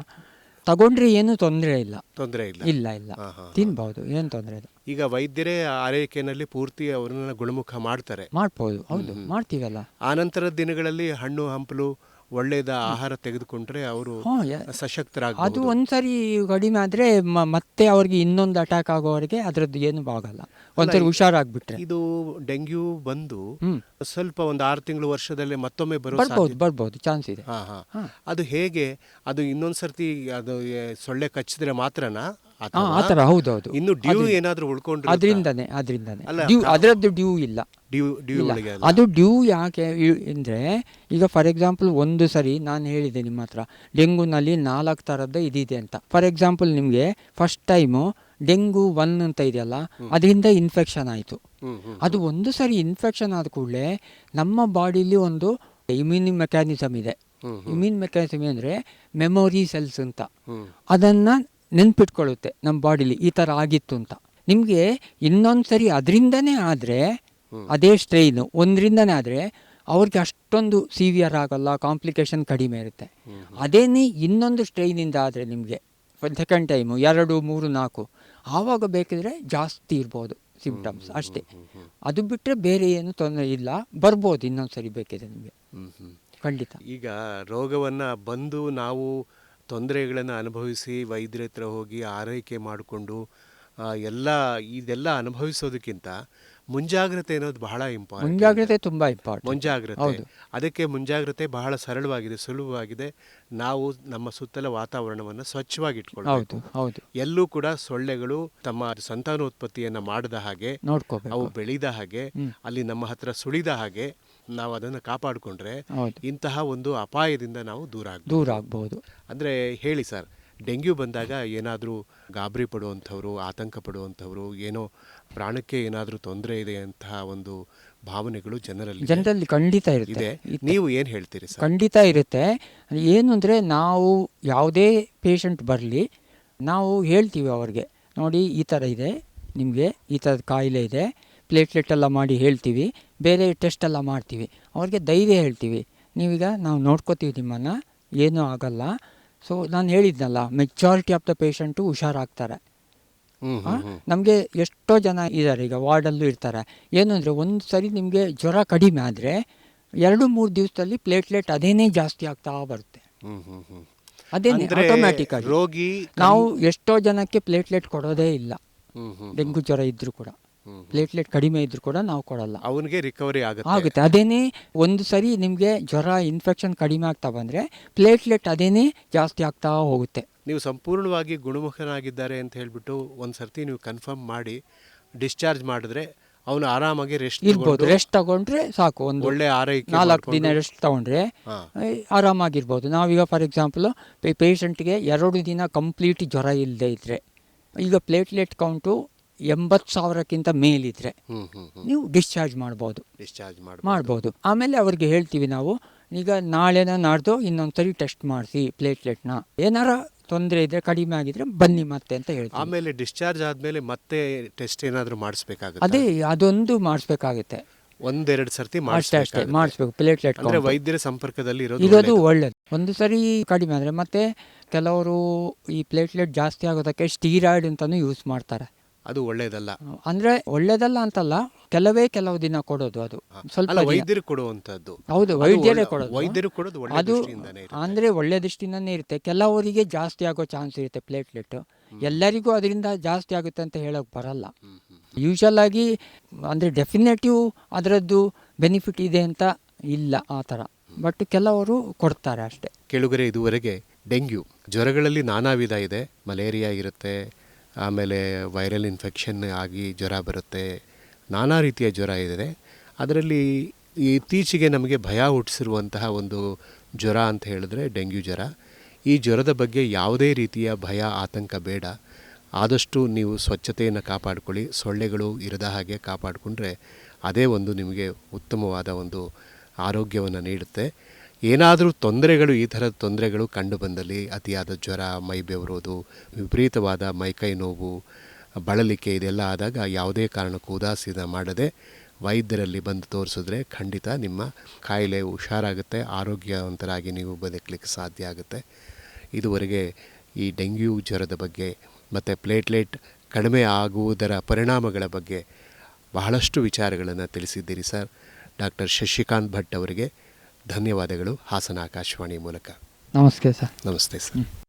ತಗೊಂಡ್ರೆ ಏನು ತೊಂದರೆ ಇಲ್ಲ. ತೊಂದರೆ ಇಲ್ಲ. ಇಲ್ಲ ಇಲ್ಲ. ತಿನ್ಬಹುದು ಏನು ತೊಂದರೆ ಇಲ್ಲ. ಈಗ ವೈದ್ಯರೇ ಆರೈಕೆನಲ್ಲಿ ಪೂರ್ತಿ ಅವರನ್ನ ಗುಣಮುಖ ಮಾಡ್ತಾರೆ. ಮಾಡ್ಬೋದು ಹೌದು ಮಾಡ್ತೀವಲ್ಲ. ಆನಂತರ ದಿನಗಳಲ್ಲಿ ಹಣ್ಣು ಹಂಪಲು ಒಳ್ಳೆಯದ ಆಹಾರ ತೆಗೆದುಕೊಂಡ್ರೆ ಅವರು ಸಶಕ್ತರಾಗ ಅದು ಒಂದ್ಸರಿ ಕಡಿಮೆ ಆದರೆ ಮತ್ತೆ ಅವ್ರಿಗೆ ಇನ್ನೊಂದು ಅಟ್ಯಾಕ್ ಆಗೋವರೆಗೆ ಅದರದ್ದು ಏನು ಆಗಲ್ಲ ಒಂದ್ಸರಿ ಹುಷಾರಾಗ್ಬಿಟ್ರೆ. ಇದು ಡೆಂಗ್ಯೂ ಬಂದು ಸ್ವಲ್ಪ ಒಂದು ಆರು ತಿಂಗಳು ವರ್ಷದಲ್ಲೇ ಮತ್ತೊಮ್ಮೆ ಬರಬಹುದು ಬರ್ಬೋದು ಬರ್ಬೋದು ಚಾನ್ಸ್ ಇದೆ. ಹಾ ಹಾ. ಹಾ. ಅದು ಹೇಗೆ? ಅದು ಇನ್ನೊಂದ್ ಸರ್ತಿ ಅದು ಸೊಳ್ಳೆ ಕಚ್ಚಿದ್ರೆ ಮಾತ್ರನಾ? ಆ ಥರ? ಹೌದೌದು. ಇನ್ನು ಡ್ಯೂ ಏನಾದ್ರೂ ಉಳ್ಕೊಂಡ್ರೆ ಅದರಿಂದನೇ ಅದರಿಂದನೇ. ಡ್ಯೂ ಅದರದ್ದು ಡ್ಯೂ ಇಲ್ಲ. ಡ್ಯೂ ಡ್ಯೂ ಇಲ್ಲ. ಅದು ಡ್ಯೂ ಯಾಕೆ ಅಂದ್ರೆ ಈಗ ಫಾರ್ ಎಕ್ಸಾಂಪಲ್ ಒಂದು ಸರಿ ನಾನು ಹೇಳಿದೆ ನಿಮ್ಮ ಹತ್ರ ಡೆಂಗೂನಲ್ಲಿ ನಾಲ್ಕು ಥರದ್ದು ಇದಿದೆ ಅಂತ. ಫಾರ್ ಎಕ್ಸಾಂಪಲ್ ನಿಮಗೆ ಫಸ್ಟ್ ಟೈಮು ಡೆಂಗು ಒನ್ ಅಂತ ಇದೆಯಲ್ಲ ಅದರಿಂದ ಇನ್ಫೆಕ್ಷನ್ ಆಯಿತು. ಅದು ಒಂದು ಸರಿ ಇನ್ಫೆಕ್ಷನ್ ಆದ ಕೂಡಲೇ ನಮ್ಮ ಬಾಡಿಲಿ ಒಂದು ಇಮ್ಯೂನಿ ಮೆಕ್ಯಾನಿಸಮ್ ಇದೆ. ಇಮ್ಯೂನ್ ಮೆಕ್ಯಾನಿಸಮ್ ಅಂದರೆ ಮೆಮೊರಿ ಸೆಲ್ಸ್ ಅಂತ. ಅದನ್ನು ನೆನ್ಪಿಟ್ಕೊಳ್ಳುತ್ತೆ ನಮ್ಮ ಬಾಡಿಲಿ ಈ ಥರ ಆಗಿತ್ತು ಅಂತ. ನಿಮಗೆ ಇನ್ನೊಂದು ಸರಿ ಅದರಿಂದನೇ ಆದರೆ ಅದೇ ಸ್ಟ್ರೈನು ಒಂದರಿಂದನೇ ಆದರೆ ಅವ್ರಿಗೆ ಅಷ್ಟೊಂದು ಸಿವಿಯರ್ ಆಗೋಲ್ಲ ಕಾಂಪ್ಲಿಕೇಶನ್ ಕಡಿಮೆ ಇರುತ್ತೆ. ಅದೇನೇ ಇನ್ನೊಂದು ಸ್ಟ್ರೈನಿಂದ ಆದರೆ ನಿಮಗೆ ಸೆಕೆಂಡ್ ಟೈಮು ಎರಡು ಮೂರು ನಾಲ್ಕು ಆವಾಗ ಬೇಕಿದ್ರೆ ಜಾಸ್ತಿ ಇರ್ಬೋದು ಸಿಂಪ್ಟಮ್ಸ್ ಅಷ್ಟೇ. ಅದು ಬಿಟ್ಟರೆ ಬೇರೆ ಏನು ತೊಂದರೆ ಇಲ್ಲ ಬರ್ಬೋದು ಇನ್ನೊಂದು ಸರಿ ಬೇಕಿದೆ ನಿಮಗೆ ಖಂಡಿತ. ಈಗ ರೋಗವನ್ನ ಬಂದು ನಾವು ತೊಂದರೆಗಳನ್ನು ಅನುಭವಿಸಿ ವೈದ್ಯರ ಹತ್ರ ಹೋಗಿ ಆರೈಕೆ ಮಾಡಿಕೊಂಡು ಎಲ್ಲ ಇದೆಲ್ಲ ಅನುಭವಿಸೋದಕ್ಕಿಂತ ಮುಂಜಾಗ್ರತೆ ಅನ್ನೋದು ಬಹಳ ಇಂಪಾರ್ಟೆಂಟ್ ಮುಂಜಾಗ್ರತೆ ತುಂಬ ಇಂಪಾರ್ಟೆಂಟ್ ಮುಂಜಾಗ್ರತೆ. ಅದಕ್ಕೆ ಮುಂಜಾಗ್ರತೆ ಬಹಳ ಸರಳವಾಗಿದೆ ಸುಲಭವಾಗಿದೆ. ನಾವು ನಮ್ಮ ಸುತ್ತಲ ವಾತಾವರಣವನ್ನು ಸ್ವಚ್ಛವಾಗಿ ಇಟ್ಕೊಳ್ಬೇಕು. ಹೌದು ಹೌದು. ಎಲ್ಲೂ ಕೂಡ ಸೊಳ್ಳೆಗಳು ತಮ್ಮ ಸಂತಾನೋತ್ಪತ್ತಿಯನ್ನ ಮಾಡದ ಹಾಗೆ ಅವು ಬೆಳೆದ ಹಾಗೆ ಅಲ್ಲಿ ನಮ್ಮ ಹತ್ರ ಸುಳಿದ ಹಾಗೆ ನಾವು ಅದನ್ನು ಕಾಪಾಡಿಕೊಂಡ್ರೆ ಇಂತಹ ಒಂದು ಅಪಾಯದಿಂದ ನಾವು ದೂರ ಆಗ್ಬೋದು. ದೂರ ಆಗ್ಬೋದು. ಅಂದ್ರೆ ಹೇಳಿ ಸರ್ ಡೆಂಗ್ಯೂ ಬಂದಾಗ ಏನಾದರೂ ಗಾಬರಿ ಪಡುವಂಥವ್ರು ಆತಂಕ ಪಡುವಂಥವ್ರು ಏನೋ ಪ್ರಾಣಕ್ಕೆ ಏನಾದರೂ ತೊಂದರೆ ಇದೆ ಅಂತಹ ಒಂದು ಭಾವನೆಗಳು ಜನರಲ್ಲಿ ಜನರಲ್ಲಿ ಖಂಡಿತ ಇರುತ್ತೆ. ನೀವು ಏನು ಹೇಳ್ತೀರಿ ಸರ್? ಖಂಡಿತ ಇರುತ್ತೆ. ಏನು ಅಂದರೆ ನಾವು ಯಾವುದೇ ಪೇಷಂಟ್ ಬರಲಿ ನಾವು ಹೇಳ್ತೀವಿ ಅವ್ರಿಗೆ ನೋಡಿ ಈ ಥರ ಇದೆ ನಿಮಗೆ ಈ ಥರದ ಕಾಯಿಲೆ ಇದೆ ಪ್ಲೇಟ್ಲೆಟ್ ಎಲ್ಲ ಮಾಡಿ ಹೇಳ್ತೀವಿ ಬೇರೆ ಟೆಸ್ಟ್ ಎಲ್ಲ ಮಾಡ್ತೀವಿ. ಅವ್ರಿಗೆ ಧೈರ್ಯ ಹೇಳ್ತೀವಿ. ನೀವೀಗ ನಾವು ನೋಡ್ಕೋತೀವಿ ನಿಮ್ಮನ್ನು ಏನೂ ಆಗಲ್ಲ. ಸೊ ನಾನು ಹೇಳಿದ್ನಲ್ಲ ಮೆಜಾರಿಟಿ ಆಫ್ ದ ಪೇಷಂಟು ಹುಷಾರಾಗ್ತಾರೆ. ನಮಗೆ ಎಷ್ಟೋ ಜನ ಇದ್ದಾರೆ ಈಗ ವಾರ್ಡಲ್ಲೂ ಇರ್ತಾರೆ. ಏನು ಅಂದರೆ ಒಂದು ಸರಿ ನಿಮಗೆ ಜ್ವರ ಕಡಿಮೆ ಆದರೆ ಎರಡು ಮೂರು ದಿವಸದಲ್ಲಿ ಪ್ಲೇಟ್ಲೆಟ್ ಅದೇನೇ ಜಾಸ್ತಿ ಆಗ್ತಾ ಬರುತ್ತೆ. ಅದೇನೇ ಆಟೋಮ್ಯಾಟಿಕ್ ಆಗಿ. ರೋಗಿ ನಾವು ಎಷ್ಟೋ ಜನಕ್ಕೆ ಪ್ಲೇಟ್ಲೆಟ್ ಕೊಡೋದೇ ಇಲ್ಲ. ಡೆಂಗು ಜ್ವರ ಇದ್ದರೂ ಕೂಡ. ಪ್ಲೇಟ್ಲೆಟ್ ಕಡಿಮೆ ಇದ್ರೂ ಕೂಡ ನಾವು ಕೊಡಲ್ಲ. ಅವನಿಗೆ ರಿಕವರಿ ಆಗುತ್ತೆ. ಆಗುತ್ತೆ. ಅದೇನೇ ಒಂದು ಸರಿ ನಿಮಗೆ ಜ್ವರ ಇನ್ಫೆಕ್ಷನ್ ಕಡಿಮೆ ಆಗ್ತಾ ಬಂದ್ರೆ ಪ್ಲೇಟ್ಲೆಟ್ ಅದೇನೆ ಜಾಸ್ತಿ ಆಗ್ತಾ ಹೋಗುತ್ತೆ. ನೀವು ಸಂಪೂರ್ಣವಾಗಿ ಗುಣಮುಖನಾಗಿದ್ದಾರೆ ಅಂತ ಹೇಳ್ಬಿಟ್ಟು ಒಂದು ಸರ್ತಿ ನೀವು ಕನ್ಫರ್ಮ್ ಮಾಡಿ ಡಿಸ್ಚಾರ್ಜ್ ಮಾಡಿದ್ರೆ ಅವನು ಆರಾಮಾಗಿ ರೆಸ್ಟ್ ಇರ್ಬೋದು. ರೆಸ್ಟ್ ತಗೊಂಡ್ರೆ ಸಾಕು. ಒಂದು ಒಳ್ಳೆ ಆರೈಕೆ ನಾಲ್ಕು ದಿನ ರೆಸ್ಟ್ ತಗೊಂಡ್ರೆ ಆರಾಮಾಗಿರ್ಬೋದು. ನಾವೀಗ ಫಾರ್ ಎಕ್ಸಾಂಪಲ್ ಪೇಷಂಟ್ಗೆ ಎರಡು ದಿನ ಕಂಪ್ಲೀಟ್ ಜ್ವರ ಇಲ್ಲದೆ ಇದ್ರೆ ಈಗ ಪ್ಲೇಟ್ಲೆಟ್ ಕೌಂಟು ಎಂಬತ್ತು ಸಾವಿರಕ್ಕಿಂತ ಮೇಲಿದ್ರೆ ಹ್ಮ್ ಹ್ಮ್ ಹ್ಮ್. ನೀವು ಡಿಸ್ಚಾರ್ಜ್ ಮಾಡ್ಬೋದು. ಡಿಸ್ಚಾರ್ಜ್ ಮಾಡಿ ಮಾಡ್ಬೋದು. ಆಮೇಲೆ ಅವ್ರಿಗೆ ಹೇಳ್ತೀವಿ ನಾವು ಈಗ ನಾಳೆನ ನಾಡ್ದು ಇನ್ನೊಂದ್ಸರಿ ಟೆಸ್ಟ್ ಮಾಡಿಸಿ ಪ್ಲೇಟ್ಲೆಟ್ನ ಏನಾರ ತೊಂದರೆ ಇದ್ರೆ ಕಡಿಮೆ ಆಗಿದ್ರೆ ಬನ್ನಿ ಮತ್ತೆ ಅಂತ ಹೇಳ್ತೀವಿ. ಆಮೇಲೆ ಡಿಸ್ಚಾರ್ಜ್ ಆದ್ಮೇಲೆ ಮತ್ತೆ ಟೆಸ್ಟ್ ಏನಾದರೂ ಮಾಡಿಸ್ಬೇಕಾಗುತ್ತೆ? ಅದೇ ಅದೊಂದು ಮಾಡಿಸ್ಬೇಕಾಗುತ್ತೆ. ಒಂದೆರಡು ಸರ್ತಿ ಅಷ್ಟೇ ಅಷ್ಟೇ ಮಾಡಿಸ್ಬೇಕಾಗುತ್ತೆ. ಮಾಡಿಸ್ಬೇಕು ಪ್ಲೇಟ್ಲೆಟ್ ಅಂದ್ರೆ ವೈದ್ಯರ ಸಂಪರ್ಕದಲ್ಲಿ ಇರೋದು ಇರೋದು ಒಳ್ಳೇದು. ಒಳ್ಳೇದು. ಒಂದು ಸರಿ ಕಡಿಮೆ ಆದರೆ ಮತ್ತೆ ಕೆಲವರು ಈ ಪ್ಲೇಟ್ಲೆಟ್ ಜಾಸ್ತಿ ಆಗೋದಕ್ಕೆ ಸ್ಟೀರಾಯ್ಡ್ ಅಂತಾನು ಯೂಸ್ ಮಾಡ್ತಾರೆ. ಅದು ಒಳ್ಳೇದಲ್ಲ. ಅಂದ್ರೆ ಒಳ್ಳೇದಲ್ಲ ಅಂತಲ್ಲ ಕೆಲವೇ ಕೆಲವು ದಿನ ಕೊಡೋದು ಅದು. ಸ್ವಲ್ಪ ಅಲ್ಲ ದಿನ. ವೈದ್ಯರು ಕೊಡುವಂತದ್ದು ಹೌದು ವೈದ್ಯರೇ ಕೊಡೋದು. ವೈದ್ಯರು ಕೊಡೋದು ಒಳ್ಳೆ ಅದು ದೃಷ್ಟಿಯಿಂದಾನೇ ಇರುತ್ತೆ. ಅಂದ್ರೆ ಒಳ್ಳೆ ದೃಷ್ಟಿಯಿಂದನೇ ಇರುತ್ತೆ. ಕೆಲವರಿಗೆ ಜಾಸ್ತಿ ಆಗೋ ಚಾನ್ಸ್ ಇರುತ್ತೆ ಪ್ಲೇಟ್ಲೆಟ್. ಎಲ್ಲರಿಗೂ ಅದರಿಂದ ಜಾಸ್ತಿ ಆಗುತ್ತೆ ಅಂತ ಹೇಳಕ್ ಬರಲ್ಲ. ಯೂಶಲ್ ಆಗಿ ಅಂದ್ರೆ ಡೆಫಿನೆಟಿವ್ ಅದರದ್ದು ಬೆನಿಫಿಟ್ ಇದೆ ಅಂತ ಇಲ್ಲ ಆ ಥರ. ಬಟ್ ಕೆಲವರು ಕೊಡ್ತಾರೆ ಅಷ್ಟೇ. ಕೆಳಗರೆ ಇದುವರೆಗೆ ಡೆಂಗ್ಯೂ. ಜ್ವರಗಳಲ್ಲಿ ನಾನಾ ವಿಧ ಇದೆ. ಮಲೇರಿಯಾ ಇರುತ್ತೆ ಆಮೇಲೆ ವೈರಲ್ ಇನ್ಫೆಕ್ಷನ್ ಆಗಿ ಜ್ವರ ಬರುತ್ತೆ, ನಾನಾ ರೀತಿಯ ಜ್ವರ ಇದೆ. ಅದರಲ್ಲಿ ಇತ್ತೀಚೆಗೆ ನಮಗೆ ಭಯ ಹುಟ್ಟಿಸಿರುವಂತಹ ಒಂದು ಜ್ವರ ಅಂತ ಹೇಳಿದ್ರೆ ಡೆಂಗ್ಯೂ ಜ್ವರ. ಈ ಜ್ವರದ ಬಗ್ಗೆ ಯಾವುದೇ ರೀತಿಯ ಭಯ, ಆತಂಕ ಬೇಡ. ಆದಷ್ಟು ನೀವು ಸ್ವಚ್ಛತೆಯನ್ನು ಕಾಪಾಡಿಕೊಳ್ಳಿ, ಸೊಳ್ಳೆಗಳು ಇರದ ಹಾಗೆ ಕಾಪಾಡಿಕೊಂಡ್ರೆ ಅದೇ ಒಂದು ನಿಮಗೆ ಉತ್ತಮವಾದ ಒಂದು ಆರೋಗ್ಯವನ್ನು ನೀಡುತ್ತೆ. ಏನಾದರೂ ತೊಂದರೆಗಳು, ಈ ಥರದ ತೊಂದರೆಗಳು ಕಂಡು ಬಂದಲ್ಲಿ ಅತಿಯಾದ ಜ್ವರ, ಮೈ ಬೆವರೋದು, ವಿಪರೀತವಾದ ಮೈಕೈ ನೋವು, ಬಳಲಿಕೆ ಇದೆಲ್ಲ ಆದಾಗ ಯಾವುದೇ ಕಾರಣಕ್ಕೂ ಉದಾಸೀನ ಮಾಡದೆ ವೈದ್ಯರಲ್ಲಿ ಬಂದು ತೋರಿಸಿದ್ರೆ ಖಂಡಿತ ನಿಮ್ಮ ಕಾಯಿಲೆ ಹುಷಾರಾಗುತ್ತೆ, ಆರೋಗ್ಯವಂತರಾಗಿ ನೀವು ಬದುಕಲಿಕ್ಕೆ ಸಾಧ್ಯ ಆಗುತ್ತೆ. ಇದುವರೆಗೆ ಈ ಡೆಂಗ್ಯೂ ಜ್ವರದ ಬಗ್ಗೆ ಮತ್ತು ಪ್ಲೇಟ್ಲೆಟ್ ಕಡಿಮೆ ಆಗುವುದರ ಪರಿಣಾಮಗಳ ಬಗ್ಗೆ ಬಹಳಷ್ಟು ವಿಚಾರಗಳನ್ನು ತಿಳಿಸಿದ್ದೀರಿ ಸರ್. ಡಾಕ್ಟರ್ ಶಶಿಕಾಂತ್ ಭಟ್ ಅವರಿಗೆ ಧನ್ಯವಾದಗಳು ಹಾಸನ ಆಕಾಶವಾಣಿ ಮೂಲಕ. ನಮಸ್ತೆ ಸರ್. ನಮಸ್ತೆ ಸರ್.